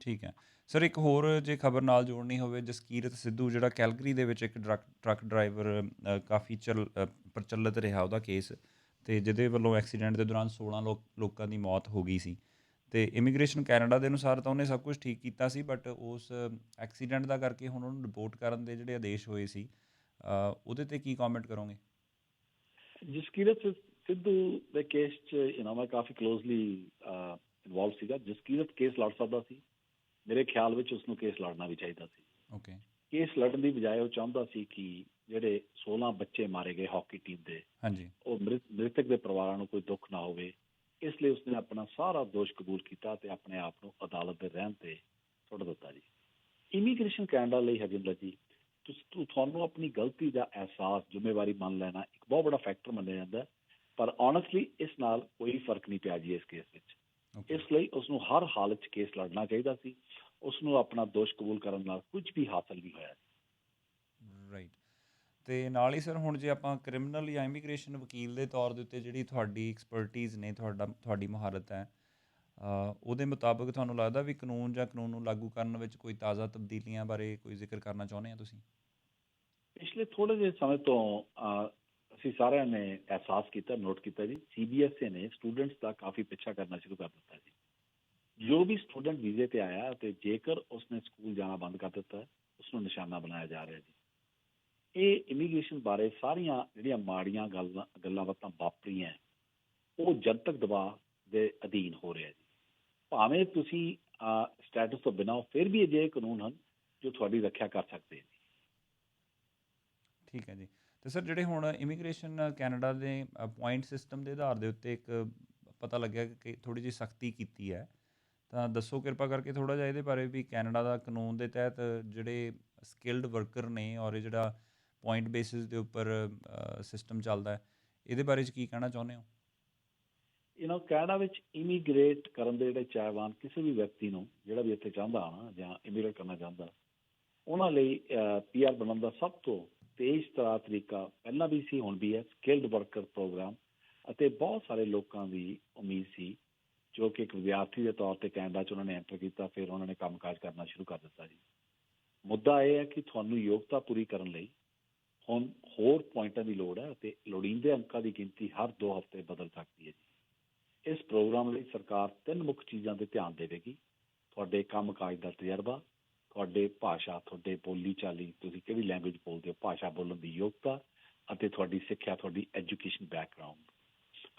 Speaker 2: ਠੀਕ ਹੈ। ਸਰ, ਇੱਕ ਹੋਰ ਜੇ ਖਬਰ ਨਾਲ ਜੋੜਨੀ ਹੋਵੇ, ਜਸਕੀਰਤ ਸਿੱਧੂ, ਜਿਹੜਾ ਕੈਲਗਰੀ ਦੇ ਵਿੱਚ ਇੱਕ ਟਰੱਕ ਡਰਾਈਵਰ ਕਾਫੀ ਚੱਲ ਪ੍ਰਚਲਿਤ ਰਿਹਾ ਉਹਦਾ ਕੇਸ, ਤੇ ਜਿਹਦੇ ਵੱਲੋਂ ਐਕਸੀਡੈਂਟ ਦੇ ਦੌਰਾਨ 16 ਲੋਕ, ਲੋਕਾਂ ਦੀ ਮੌਤ ਹੋ ਗਈ ਸੀ। ਤੇ ਇਮੀਗ੍ਰੇਸ਼ਨ ਕੈਨੇਡਾ ਦੇ ਅਨੁਸਾਰ ਤਾਂ ਉਹਨੇ ਸਭ ਕੁਝ ਠੀਕ ਕੀਤਾ ਸੀ, ਬਟ ਉਸ ਐਕਸੀਡੈਂਟ ਦਾ ਕਰਕੇ ਹੁਣ ਉਹਨੂੰ ਰਿਪੋਰਟ ਕਰਨ ਦੇ ਜਿਹੜੇ ਆਦੇਸ਼ ਹੋਏ ਸੀ ਉਹਦੇ ਤੇ ਕੀ ਕਮੈਂਟ ਕਰੋਗੇ?
Speaker 1: ਜਸਕੀਰਤ ਸਿੱਧੂ ਦੇ ਕੇਸ 'ਚ ਯੂ نو ਮੈਂ ਕਾਫੀ ਕਲੋਜ਼ਲੀ ਇਨਵੋਲਵ ਸੀਗਾ। ਜਸਕੀਰਤ ਕੇਸ ਲੜ ਸਕਦਾ ਸੀ। ਮੇਰੇ ਖਿਆਲ ਵਿੱਚ ਉਸ ਨੂੰ ਕੇਸ ਲੜਨਾ ਵੀ ਚਾਹੀਦਾ ਸੀ।
Speaker 2: ਓਕੇ
Speaker 1: ਕੇਸ ਲੜਨ ਦੀ ਬਜਾਏ ਉਹ ਚਾਹੁੰਦਾ ਸੀ ਕਿ ਜਿਹੜੇ 16 ਬੱਚੇ ਮਾਰੇ ਗਏ ਹਾਕੀ ਟੀਮ ਦੇ
Speaker 2: ਹਾਂਜੀ।
Speaker 1: ਉਹ ਮ੍ਰਿਤ- ਮ੍ਰਿਤਕ ਦੇ ਪਰਿਵਾਰਾਂ ਨੂੰ ਕੋਈ ਦੁੱਖ ਨਾ ਹੋਵੇ। ਇਸ ਲਈ ਉਸਨੇ ਆਪਣਾ ਸਾਰਾ ਦੋਸ਼ ਕਬੂਲ ਕੀਤਾ ਤੇ ਆਪਣੇ ਆਪ ਨੂੰ ਅਦਾਲਤ ਦੇ ਰਹਿਣ ਤੇ ਸੁੱਟ ਦਿੱਤਾ ਜੀ। ਇਮੀਗ੍ਰੇਸ਼ਨ ਕੈਨੇਡਾ ਲਈ ਹਜਿੰਦਰ ਜੀ ਤੁਹਾਨੂੰ ਆਪਣੀ ਗਲਤੀ ਦਾ ਅਹਿਸਾਸ ਜ਼ਿੰਮੇਵਾਰੀ ਮੰਨ ਲੈਣਾ ਇੱਕ ਬਹੁਤ ਵੱਡਾ ਫੈਕਟਰ ਮੰਨਿਆ ਜਾਂਦਾ। ਪਰ ਓਨੈਸਟਲੀ ਇਸ ਨਾਲ ਕੋਈ ਫ਼ਰਕ ਨਹੀਂ ਪਿਆ ਜੀ ਇਸ ਕੇਸ ਵਿੱਚ। ਇਸ ਲਈ ਉਸ ਨੂੰ ਹਰ ਹਾਲਤ 'ਚ ਕੇਸ ਲੜਨਾ ਚਾਹੀਦਾ ਸੀ। ਉਸ ਨੂੰ ਆਪਣਾ ਦੋਸ਼ ਕਬੂਲ ਕਰਨ ਨਾਲ ਕੁਝ ਵੀ ਹਾਸਲ ਨਹੀਂ ਹੋਇਆ।
Speaker 2: ਰਾਈਟ ਤੇ ਨਾਲ ਹੀ ਸਰ ਹੁਣ ਜੇ ਆਪਾਂ ਕ੍ਰਿਮੀਨਲ ਜਾਂ ਇਮੀਗ੍ਰੇਸ਼ਨ ਵਕੀਲ ਦੇ ਤੌਰ ਦੇ ਉੱਤੇ ਜਿਹੜੀ ਤੁਹਾਡੀ ਐਕਸਪਰਟਿਜ਼ ਨੇ ਤੁਹਾਡਾ ਤੁਹਾਡੀ ਮਹਾਰਤ ਹੈ ਉਹਦੇ ਮੁਤਾਬਕ ਤੁਹਾਨੂੰ ਲੱਗਦਾ ਵੀ ਕਾਨੂੰਨ ਜਾਂ ਕਾਨੂੰਨ ਨੂੰ ਲਾਗੂ ਕਰਨ ਵਿੱਚ ਕੋਈ ਤਾਜ਼ਾ ਤਬਦੀਲੀਆਂ ਬਾਰੇ ਕੋਈ ਜ਼ਿਕਰ ਕਰਨਾ ਚਾਹੁੰਦੇ ਆ ਤੁਸੀਂ?
Speaker 1: ਪਿਛਲੇ ਥੋੜੇ ਜਿਹੇ ਸਮੇਂ ਤੋਂ ਅਸੀਂ ਸਾਰਿਆਂ ਨੇ ਅਹਿਸਾਸ ਕੀਤਾ, ਨੋਟ ਕੀਤਾ ਜੀ। ਸੀਬੀਐਸਈ ਨੇ ਸਟੂਡੈਂਟਸ ਦਾ ਕਾਫੀ ਪਿੱਛਾ ਕਰਨਾ ਸ਼ੁਰੂ ਕਰ ਦਿੱਤਾ ਜੀ। ਜੋ ਵੀ ਸਟੂਡੈਂਟ ਵੀਜ਼ੇ ਤੇ ਆਇਆ ਤੇ ਜੇਕਰ ਉਸਨੇ ਸਕੂਲ ਜਾਣਾ ਬੰਦ ਕਰ ਦਿੱਤਾ ਉਸ ਨੂੰ ਨਿਸ਼ਾਨਾ ਬਣਾਇਆ ਜਾ ਰਿਹਾ ਜੀ। ਇਹ ਇਮੀਗ੍ਰੇਸ਼ਨ ਬਾਰੇ ਸਾਰੀਆਂ ਜਿਹੜੀਆਂ ਮਾੜੀਆਂ ਗੱਲਾਂ ਗੱਲਾਂ ਬਾਤਾਂ ਵਾਪਰੀਆਂ, ਉਹ ਜਨਤਕ ਦਬਾਅ ਦੇ ਅਧੀਨ ਹੋ ਰਿਹਾ ਜੀ। ਭਾਵੇਂ ਤੁਸੀਂ ਸਟੇਟਸ ਤੋਂ ਬਿਨਾਂ, ਫਿਰ ਵੀ ਅਜਿਹੇ ਕਾਨੂੰਨ ਹਨ ਜੋ ਤੁਹਾਡੀ ਰੱਖਿਆ ਕਰ ਸਕਦੇ ਨੇ।
Speaker 2: ਠੀਕ ਹੈ ਜੀ। ਤੇ ਸਰ, ਜਿਹੜੇ ਹੁਣ ਇਮੀਗ੍ਰੇਸ਼ਨ ਕੈਨੇਡਾ ਦੇ ਪੁਆਇੰਟ ਸਿਸਟਮ ਦੇ ਆਧਾਰ ਦੇ ਉੱਤੇ ਇੱਕ ਪਤਾ ਲੱਗਿਆ ਕਿ ਥੋੜੀ ਜਿਹੀ ਸਖਤੀ ਕੀਤੀ ਹੈ, ਤਾਂ ਦੱਸੋ ਕਿਰਪਾ ਕਰਕੇ ਥੋੜਾ ਜਿਹਾ ਇਹਦੇ ਬਾਰੇ ਵੀ ਕੈਨੇਡਾ ਦਾ ਕਾਨੂੰਨ ਦੇ ਤਹਿਤ ਜਿਹੜੇ ਸਕਿਲਡ ਵਰਕਰ ਨੇ ਔਰ ਇਹ ਜਿਹੜਾ ਪੁਆਇੰਟ ਬੇਸਿਸ ਦੇ ਉੱਪਰ ਸਿਸਟਮ ਚੱਲਦਾ ਹੈ, ਇਹਦੇ ਬਾਰੇ ਚ ਕੀ ਕਹਿਣਾ ਚਾਹੁੰਦੇ ਹੋ?
Speaker 1: ਯੂ نو ਕੈਨੇਡਾ ਵਿੱਚ ਇਮੀਗ੍ਰੇਟ ਕਰਨ ਦੇ ਜਿਹੜੇ ਚਾਹਵਾਨ ਕਿਸੇ ਵੀ ਵਿਅਕਤੀ ਨੂੰ, ਜਿਹੜਾ ਵੀ ਇੱਥੇ ਚਾਹੁੰਦਾ ਨਾ ਜਾਂ ਇਮੀਗ੍ਰੇਟ ਕਰਨਾ ਚਾਹੁੰਦਾ, ਉਹਨਾਂ ਲਈ ਪੀਆਰ ਬਣਨ ਦਾ ਸਭ ਤੋਂ ਤੇਜ਼ ਤਰਾ ਤਰੀਕਾ ਪਹਿਲਾਂ ਵੀ ਸੀ, ਹੁਣ ਵੀ ਹੈ ਸਕਿਲਡ ਵਰਕਰ ਪ੍ਰੋਗਰਾਮ ਅਤੇ ਬਹੁਤ ਸਾਰੇ ਲੋਕਾਂ ਦੀ ਉਮੀਦ ਸੀ, ਜੋ ਕਿ ਇੱਕ ਵਿਦਿਆਰਥੀ ਦੇ ਤੌਰ ਤੇ ਕੈਨੇਡਾ 'ਚ ਉਹਨਾਂ ਨੇ ਐਂਟਰ ਕੀਤਾ, ਫਿਰ ਉਹਨਾਂ ਨੇ ਕੰਮਕਾਜ ਕਰਨਾ ਸ਼ੁਰੂ ਕਰ ਦਿੱਤਾ ਜੀ। ਮੁੱਦਾ ਇਹ ਹੈ ਕਿ ਤੁਹਾਨੂੰ ਯੋਗਤਾ ਪੂਰੀ ਕਰਨ ਲਈ ਹੁਣ ਹੋਰ ਪੁਆਇੰਟਾਂ ਦੀ ਲੋੜ ਹੈ ਅਤੇ ਲੋੜੀਂਦੇ ਅੰਕਾਂ ਦੀ ਗਿਣਤੀ ਹਰ 2 ਹਫ਼ਤੇ ਬਦਲ ਸਕਦੀ ਹੈ ਜੀ। ਇਸ ਪ੍ਰੋਗਰਾਮ ਲਈ ਸਰਕਾਰ ਤਿੰਨ ਮੁੱਖ ਚੀਜ਼ਾਂ ਤੇ ਧਿਆਨ ਦੇਵੇਗੀ। ਤੁਹਾਡੇ ਕੰਮਕਾਜ ਦਾ ਤਜਰਬਾ, ਤੁਹਾਡੇ ਭਾਸ਼ਾ, ਤੁਹਾਡੇ ਬੋਲੀ ਚਾਲੀ, ਤੁਸੀਂ ਕਿਹੜੀ ਲੈਂਗੁਏਜ ਬੋਲਦੇ ਹੋ, ਭਾਸ਼ਾ ਬੋਲਣ ਦੀ ਯੋਗਤਾ ਅਤੇ ਤੁਹਾਡੀ ਸਿੱਖਿਆ, ਤੁਹਾਡੀ ਐਜੂਕੇਸ਼ਨ ਬੈਕਗ੍ਰਾਉਂਡ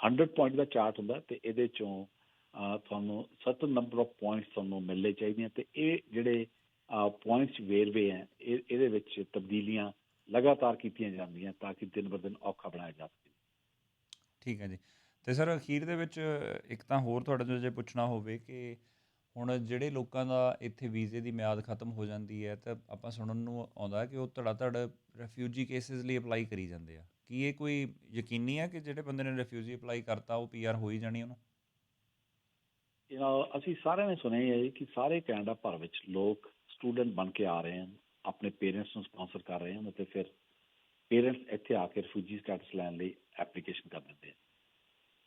Speaker 1: 100 ਪੁਆਇੰਟ ਦਾ ਚਾਰਟ ਹੁੰਦਾ ਤੇ ਇਹਦੇ ਚੋਂ ਤੁਹਾਨੂੰ ਸੱਤ ਨੰਬਰ ਆਫ ਪੁਆਇੰਟਸ ਤੁਹਾਨੂੰ ਮਿਲਣੇ ਚਾਹੀਦੇ ਤੇ ਇਹ ਜਿਹੜੇ ਪੁਆਇੰਟਸ ਵੇਰਵੇ ਹੈ ਇਹਦੇ ਵਿੱਚ ਤਬਦੀਲੀਆਂ ਲਗਾਤਾਰ ਕੀਤੀਆਂ ਜਾਂਦੀਆਂ ਤਾਂ ਕਿ ਦਿਨ ਬਰ ਦਿਨ ਔਖਾ ਬਣਾਇਆ ਜਾ ਸਕੇ।
Speaker 2: ਠੀਕ ਹੈ ਜੀ। ਤੇ ਸਰ ਅਖੀਰ ਦੇ ਵਿੱਚ ਇੱਕ ਤਾਂ ਹੋਰ ਤੁਹਾਡੇ ਤੋਂ ਜੇ ਪੁੱਛਣਾ ਹੋਵੇ ਕਿ ਹੁਣ ਜਿਹੜੇ ਲੋਕਾਂ ਦਾ ਇੱਥੇ ਵੀਜ਼ੇ ਦੀ ਮਿਆਦ ਖਤਮ ਹੋ ਜਾਂਦੀ ਹੈ, ਤਾਂ ਆਪਾਂ ਸੁਣਨ ਨੂੰ ਆਉਂਦਾ ਕਿ ਉਹ ਧੜਾ ਧੜ ਰੈਫਿਊਜੀ ਕੇਸਿਸ ਲਈ ਅਪਲਾਈ ਕਰੀ ਜਾਂਦੇ ਆ। ਕੀ ਇਹ ਕੋਈ ਯਕੀਨੀ ਹੈ ਕਿ ਜਿਹੜੇ ਬੰਦੇ ਨੇ ਰੈਫਿਊਜੀ ਅਪਲਾਈ ਕਰਤਾ, ਉਹ ਪੀਆਰ ਹੋ ਹੀ ਜਾਣੀ ਉਹਨੂੰ?
Speaker 1: ਯੂ ਅਸੀਂ ਸਾਰਿਆਂ ਨੇ ਸੁਣਿਆ ਹੈ ਕਿ ਸਾਰੇ ਕੈਨੇਡਾ ਭਰ ਵਿੱਚ ਲੋਕ ਸਟੂਡੈਂਟ ਬਣ ਕੇ ਆ ਰਹੇ ਹਨ, ਆਪਣੇ ਪੇਰੈਂਟਸ ਨੂੰ ਸਪਾਂਸਰ ਕਰ ਰਹੇ ਹਨ ਅਤੇ ਫਿਰ ਪੇਰੈਂਟਸ ਇੱਥੇ ਆ ਕੇ ਰਿਫਿਊਜੀ ਸਟੇਟਸ ਲੈਣ ਲਈ ਐਪਲੀਕੇਸ਼ਨ ਕਰ ਦਿੰਦੇ ਹਨ।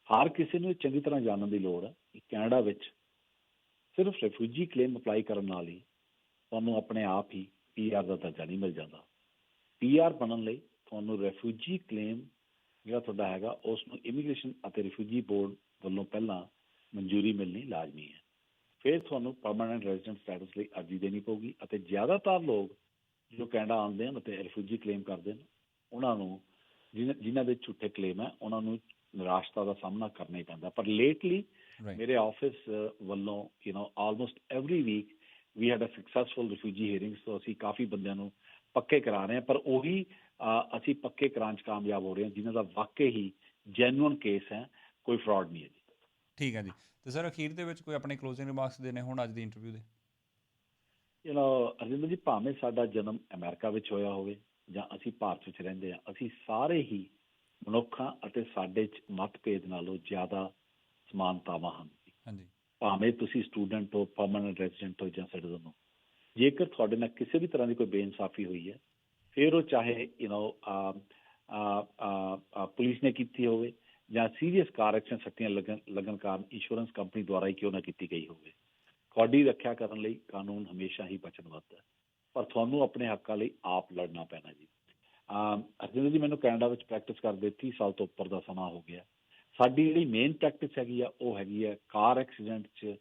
Speaker 1: ਹਰ ਕਿਸੇ ਨੂੰ ਇਹ ਚੰਗੀ ਤਰ੍ਹਾਂ ਜਾਣਨ ਦੀ ਲੋੜ ਹੈ ਕਿ ਕੈਨੇਡਾ ਵਿੱਚ ਸਿਰਫ ਰੈਫਿਊਜੀ ਕਲੇਮ ਅਪਲਾਈ ਕਰਨ ਨਾਲ ਹੀ ਤੁਹਾਨੂੰ ਆਪਣੇ ਆਪ ਹੀ ਪੀਆਰ ਦਾ ਦਰਜਾ ਨਹੀਂ ਮਿਲ ਜਾਂਦਾ। ਪੀਆਰ ਬਣਨ ਲਈ ਤੁਹਾਨੂੰ ਰੈਫਿਊਜੀ ਕਲੇਮ ਜਿਹੜਾ ਤੁਹਾਡਾ ਹੈਗਾ, ਉਸ ਨੂੰ ਇਮੀਗ੍ਰੇਸ਼ਨ ਅਤੇ ਰਿਫਿਊਜੀ ਬੋਰਡ ਵੱਲੋਂ ਪਹਿਲਾਂ ਮਨਜ਼ੂਰੀ ਮਿਲਣੀ ਲਾਜ਼ਮੀ ਹੈ। ਫਿਰ ਤੁਹਾਨੂੰ ਪਰਮਨੈਂਟ ਰੈਜ਼ੀਡੈਂਟ ਸਟੇਟਸ ਲਈ ਅਰਜ਼ੀ ਦੇਣੀ ਪਊਗੀ ਅਤੇ ਜ਼ਿਆਦਾਤਰ ਲੋਕ ਜੋ ਕੈਨੇਡਾ ਆਉਂਦੇ ਹਨ ਅਤੇ ਰਿਫਿਊਜੀ ਕਲੇਮ ਕਰਦੇ ਹਨ, ਉਹਨਾਂ ਨੂੰ ਜਿਨ੍ਹਾਂ ਜਿਨ੍ਹਾਂ ਦੇ ਝੂਠੇ ਕਲੇਮ ਹੈ, ਉਹਨਾਂ ਨੂੰ ਨਿਰਾਸ਼ਤਾ ਦਾ ਸਾਹਮਣਾ ਕਰਨਾ ਹੀ ਪੈਂਦਾ ਪਰ ਲੇਟਲੀ
Speaker 2: ਰਾਈਟ
Speaker 1: ਮੇਰੇ ਆਫਿਸ ਵੱਲੋਂ you know almost every week we had a successful refugee hearings ਤੋਂ ਅਸੀਂ ਕਾਫੀ ਬੰਦਿਆਂ ਨੂੰ ਪੱਕੇ ਕਰਾ ਰਹੇ ਹਾਂ ਪਰ ਉਹੀ ਅਹ, ਅਸੀਂ ਪੱਕੇ ਕਰਾਉਣ 'ਚ ਕਾਮਯਾਬ ਹੋ ਰਹੇ ਹਾਂ ਜਿਨ੍ਹਾਂ ਦਾ ਵਾਕਈ ਹੀ ਜੈਨੂਇਨ ਕੇਸ ਹੈ ਕੋਈ ਫਰਾਡ ਨਹੀਂ ਹੈ ਜੀ
Speaker 2: ਠੀਕ ਹੈ ਜੀ ਤੇ ਸਰ ਅਖੀਰ ਦੇ ਵਿੱਚ ਕੋਈ ਆਪਣੇ ਕਲੋਜ਼ਿੰਗ ਰਿਮਾਰਕਸ ਦੇਣੇ ਹੋਣ ਅੱਜ ਦੀ ਇੰਟਰਵਿਊ ਦੇ
Speaker 1: ਯੂ نو ਅਰਜਿੰਦਰ ਜੀ ਭਾਵੇਂ ਸਾਡਾ ਜਨਮ ਅਮਰੀਕਾ ਵਿੱਚ ਹੋਇਆ ਹੋਵੇ ਜਾਂ ਅਸੀਂ ਭਾਰਤ ਵਿੱਚ ਰਹਿੰਦੇ ਹਾਂ ਅਸੀਂ ਸਾਰੇ ਹੀ ਮਨੁੱਖਾਂ ਅਤੇ ਸਾਡੇ 'ਚ ਮਤਭੇਦ ਨਾਲੋਂ ਜ਼ਿਆਦਾ ਸਮਾਨਤਾਵਾਂ ਹਨ।
Speaker 2: ਹਾਂਜੀ।
Speaker 1: ਭਾਵੇਂ ਤੁਸੀਂ ਸਟੂਡੈਂਟ ਹੋ ਪਰਮਨੈਂਟ ਰੈਜ਼ੀਡੈਂਟ ਹੋ ਜਾਂ ਸਿਟੀਜ਼ਨ ਹੋ। ਜੇਕਰ ਤੁਹਾਡੇ ਨਾਲ ਕਿਸੇ ਵੀ ਤਰ੍ਹਾਂ ਦੀ ਕੋਈ ਬੇਇਨਸਾਫੀ ਹੋਈ ਹੈ ਫਿਰ ਉਹ ਚਾਹੇ ਯੂ نو ਪੁਲਿਸ ਨੇ ਕੀਤੀ ਹੋਵੇ ਜਾਂ ਸੀਰੀਅਸ ਕਾਰ ਐਕਸ਼ਨ ਸੱਟੀਆਂ ਲੱਗਣ ਲੱਗਣ ਕਾਰਨ ਇੰਸ਼ੋਰੈਂਸ ਕੰਪਨੀ ਦੁਆਰਾ ਹੀ ਕਿਉਂ ਨਾ ਕੀਤੀ ਗਈ ਹੋਵੇ। ਤੁਹਾਡੀ ਰੱਖਿਆ ਕਰਨ ਲਈ ਕਾਨੂੰਨ ਹਮੇਸ਼ਾ ਹੀ ਵਚਨਬੱਧ ਹੈ। ਪਰ ਤੁਹਾਨੂੰ ਆਪਣੇ ਹੱਕਾਂ ਲਈ ਆਪ ਲੜਨਾ ਪੈਣਾ ਜੀ। ਅਰਜਿੰਦਰ ਜੀ ਮੈਨੂੰ ਕੈਨੇਡਾ ਵਿੱਚ ਪ੍ਰੈਕਟਿਸ ਕਰਦੇ 30 ਸਾਲ ਤੋਂ ਉੱਪਰ ਦਾ ਸਮਾਂ ਹੋ ਗਿਆ। ਸਾਡੀ ਜਿਹੜੀ ਮੇਨ ਪ੍ਰੈਕਟਿਸ ਹੈਗੀ ਆ ਉਹ ਹੈਗੀ ਆ ਕਾਰ ਐਕਸੀਡੈਂਟ 'ਚ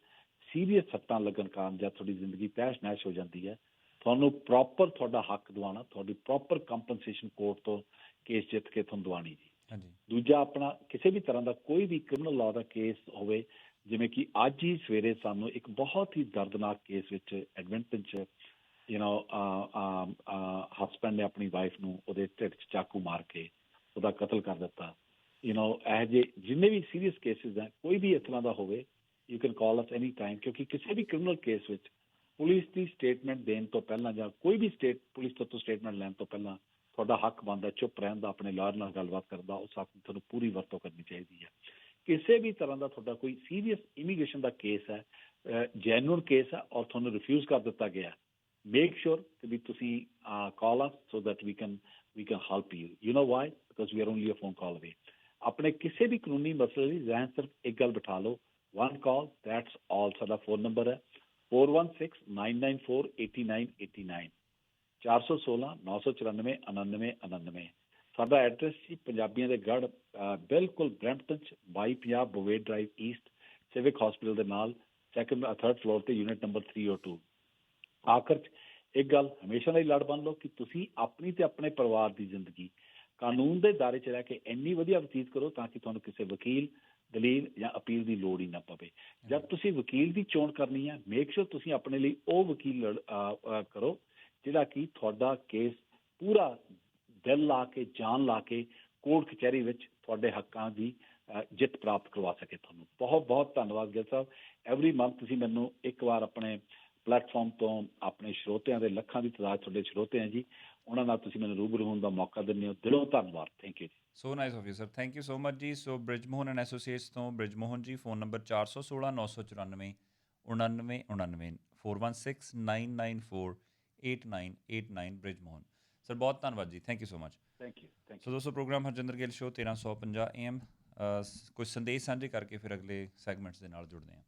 Speaker 1: ਸੀਰੀਅਸ ਸੱਟਾਂ ਲੱਗਣ ਕਾਰਨ ਜਾਂ ਤੁਹਾਡੀ ਜ਼ਿੰਦਗੀ ਤਹਿਸ਼ ਨਹਿਸ਼ ਹੋ ਜਾਂਦੀ ਹੈ ਤੁਹਾਨੂੰ ਪ੍ਰੋਪਰ ਤੁਹਾਡਾ ਹੱਕ ਦਿਵਾਉਣਾ ਤੁਹਾਡੀ ਪ੍ਰੋਪਰ ਕੰਪਨਸੇਸ਼ਨ ਕੋਰਟ ਤੋਂ ਕੇਸ ਜਿੱਤ ਕੇ ਤੁਹਾਨੂੰ ਦਿਵਾਉਣੀ ਜੀ।
Speaker 2: ਹਾਂਜੀ।
Speaker 1: ਦੂਜਾ ਆਪਣਾ ਕਿਸੇ ਵੀ ਤਰ੍ਹਾਂ ਦਾ ਕੋਈ ਵੀ ਕ੍ਰਿਮੀਨਲ ਲਾਅ ਦਾ ਕੇਸ ਹੋਵੇ ਜਿਵੇਂ ਕਿ ਅੱਜ ਹੀ ਸਵੇਰੇ ਸਾਨੂੰ ਇੱਕ ਬਹੁਤ ਹੀ ਦਰਦਨਾਕ ਕੇਸ ਵਿੱਚ ਐਡਵੈਂਟਨ ਚ ਯੂ نو ਹਸਬੰਡ ਨੇ ਆਪਣੀ ਵਾਈਫ ਨੂੰ ਉਹਦੇ ਢਿੱਡ 'ਚ ਚਾਕੂ ਮਾਰ ਕੇ ਉਹਦਾ ਕਤਲ ਕਰ ਦਿੱਤਾ ਯੂ نو ਇਹ ਜੇ ਜਿੰਨੇ ਵੀ ਸੀਰੀਅਸ ਕੇਸਿਸ ਹੈ ਕੋਈ ਵੀ ਇਸ ਤਰ੍ਹਾਂ ਦਾ ਹੋਵੇ you can call us any time ਕਿਉਂਕਿ ਕਿਸੇ ਵੀ ਕ੍ਰਿਮੀਨਲ ਕੇਸ ਵਿੱਚ ਪੁਲਿਸ ਦੀ ਸਟੇਟਮੈਂਟ ਦੇਣ ਤੋਂ ਪਹਿਲਾਂ ਜਾਂ ਕੋਈ ਵੀ ਸਟੇਟ ਪੁਲਿਸ ਤੋਂ ਸਟੇਟਮੈਂਟ ਲੈਣ ਤੋਂ ਪਹਿਲਾਂ ਤੁਹਾਡਾ ਹੱਕ ਬਣਦਾ ਚੁੱਪ ਰਹਿਣ ਦਾ ਆਪਣੇ ਲਾਇਰ ਨਾਲ ਗੱਲਬਾਤ ਕਰਨ ਦਾ ਉਸ ਹੱਕ ਦੀ ਤੁਹਾਨੂੰ ਪੂਰੀ ਵਰਤੋਂ ਕਰਨੀ ਚਾਹੀਦੀ ਹੈ ਕਿਸੇ ਵੀ ਤਰ੍ਹਾਂ ਦਾ ਤੁਹਾਡਾ ਕੋਈ ਸੀਰੀਅਸ ਇਮੀਗ੍ਰੇਸ਼ਨ ਦਾ ਕੇਸ ਹੈ ਜੈਨੂਇਨ ਕੇਸ ਹੈ ਔਰ ਤੁਹਾਨੂੰ ਰਿਫਿਊਜ਼ ਕਰ ਦਿੱਤਾ ਗਿਆ ਮੇਕ ਸ਼ੋਰ ਕਿ ਵੀ ਤੁਸੀਂ call us so that we can we can help you you know why because we are only a phone call away ਆਪਣੇ ਕਿਸੇ ਵੀ ਕਾਨੂੰਨੀ ਮਸਲੇ ਲਈ ਜ਼ਹਿਨ ਸਿਰਫ ਇੱਕ ਗੱਲ ਬਿਠਾ ਲਓ ਵਨ ਕਾਲ ਦੈਟਸ ਆਲ ਸਾਡਾ ਫੋਨ ਨੰਬਰ ਹੈ 4169948989 416 994 99 99 ਸਾਡਾ ਐਡਰੈਸ ਸੀ ਪੰਜਾਬੀਆਂ ਦੇ ਗੜ ਬਿਲਕੁਲ ਬ੍ਰੈਂਪਟਨ ਚ 2250 ਬੋਵੇ ਡਰਾਈਵ ਈਸਟ ਸਿਵਿਕ ਹਸਪੀਟਲ ਦੇ ਨਾਲ ਸੈਕੰਡ ਥਰਡ ਫਲੋਰ ਤੇ ਯੂਨਿਟ ਨੰਬਰ 302 ਆਖਰ ਚ ਇੱਕ ਗੱਲ ਹਮੇਸ਼ਾ ਲਈ ਲੜ ਬਣ ਲਓ ਕਿ ਤੁਸੀਂ ਆਪਣੀ ਤੇ ਆਪਣੇ ਪਰਿਵਾਰ ਦੀ ਜ਼ਿੰਦਗੀ ਕਾਨੂੰਨ ਦੇ ਦਾਇਰੇ 'ਚ ਰਹਿ ਕੇ ਇੰਨੀ ਵਧੀਆ ਬਤੀਤ ਕਰੋ ਤਾਂ ਕਿ ਤੁਹਾਨੂੰ ਕਿਸੇ ਵਕੀਲ ਦਲੀਲ ਜਾਂ ਅਪੀਲ ਦੀ ਲੋੜ ਹੀ ਨਾ ਪਵੇ। ਜਦ ਤੁਸੀਂ ਵਕੀਲ ਦੀ ਚੋਣ ਕਰਨੀ ਹੈ ਮੇਕ ਸ਼ੋਰ ਤੁਸੀਂ ਆਪਣੇ ਲਈ ਉਹ ਵਕੀਲ ਕਰੋ ਜਿਹੜਾ ਕਿ ਤੁਹਾਡਾ ਕੇਸ ਪੂਰਾ ਦਿਲ ਲਾ ਕੇ ਜਾਨ ਲਾ ਕੇ ਕੋਰਟ ਕਚਹਿਰੀ ਵਿੱਚ ਤੁਹਾਡੇ ਹੱਕਾਂ ਦੀ ਅਹ, ਜਿੱਤ ਪ੍ਰਾਪਤ ਕਰਵਾ ਸਕੇ ਤੁਹਾਨੂੰ। ਬਹੁਤ ਬਹੁਤ ਧੰਨਵਾਦ ਗਿਲ ਸਾਹਿਬ। ਐਵਰੀ ਮੰਥ ਤੁਸੀਂ ਮੈਨੂੰ ਇੱਕ ਵਾਰ ਆਪਣੇ ਪਲੇਟਫਾਰਮ ਤੋਂ ਆਪਣੇ ਸਰੋਤਿਆਂ ਦੇ ਲੱਖਾਂ ਦੀ ਤਾਦਾਦ ਤੁਹਾਡੇ ਸਰੋਤੇ ਆ ਜੀ। ਉਹਨਾਂ ਨਾਲ ਤੁਸੀਂ ਮੈਨੂੰ ਰੂਬਰੂ ਹੋਣ ਦਾ ਮੌਕਾ ਦਿੰਦੇ ਹੋ। ਦਿਲੋਂ ਧੰਨਵਾਦ। Thank you
Speaker 2: so nice of you sir thank you so much ਜੀ। ਸੋ ਬ੍ਰਿਜਮੋਹਨ ਐਂਡ ਐਸੋਸੀਏਟਸ ਤੋਂ ਬ੍ਰਿਜਮੋਹਨ ਜੀ ਫੋਨ ਨੰਬਰ 416 994 99 99 4169948989 ਬ੍ਰਿਜਮੋਹਨ ਸਰ ਬਹੁਤ ਧੰਨਵਾਦ ਜੀ। Thank you so much
Speaker 1: thank you thank
Speaker 2: so ਦੋਸਤੋ program Harjinder Gill show 1350 AM ਕੁਝ ਸੰਦੇਸ਼ ਸਾਂਝੇ ਕਰਕੇ ਫਿਰ ਅਗਲੇ ਸੈਗਮੈਂਟਸ ਦੇ ਨਾਲ ਜੁੜਦੇ ਹਾਂ।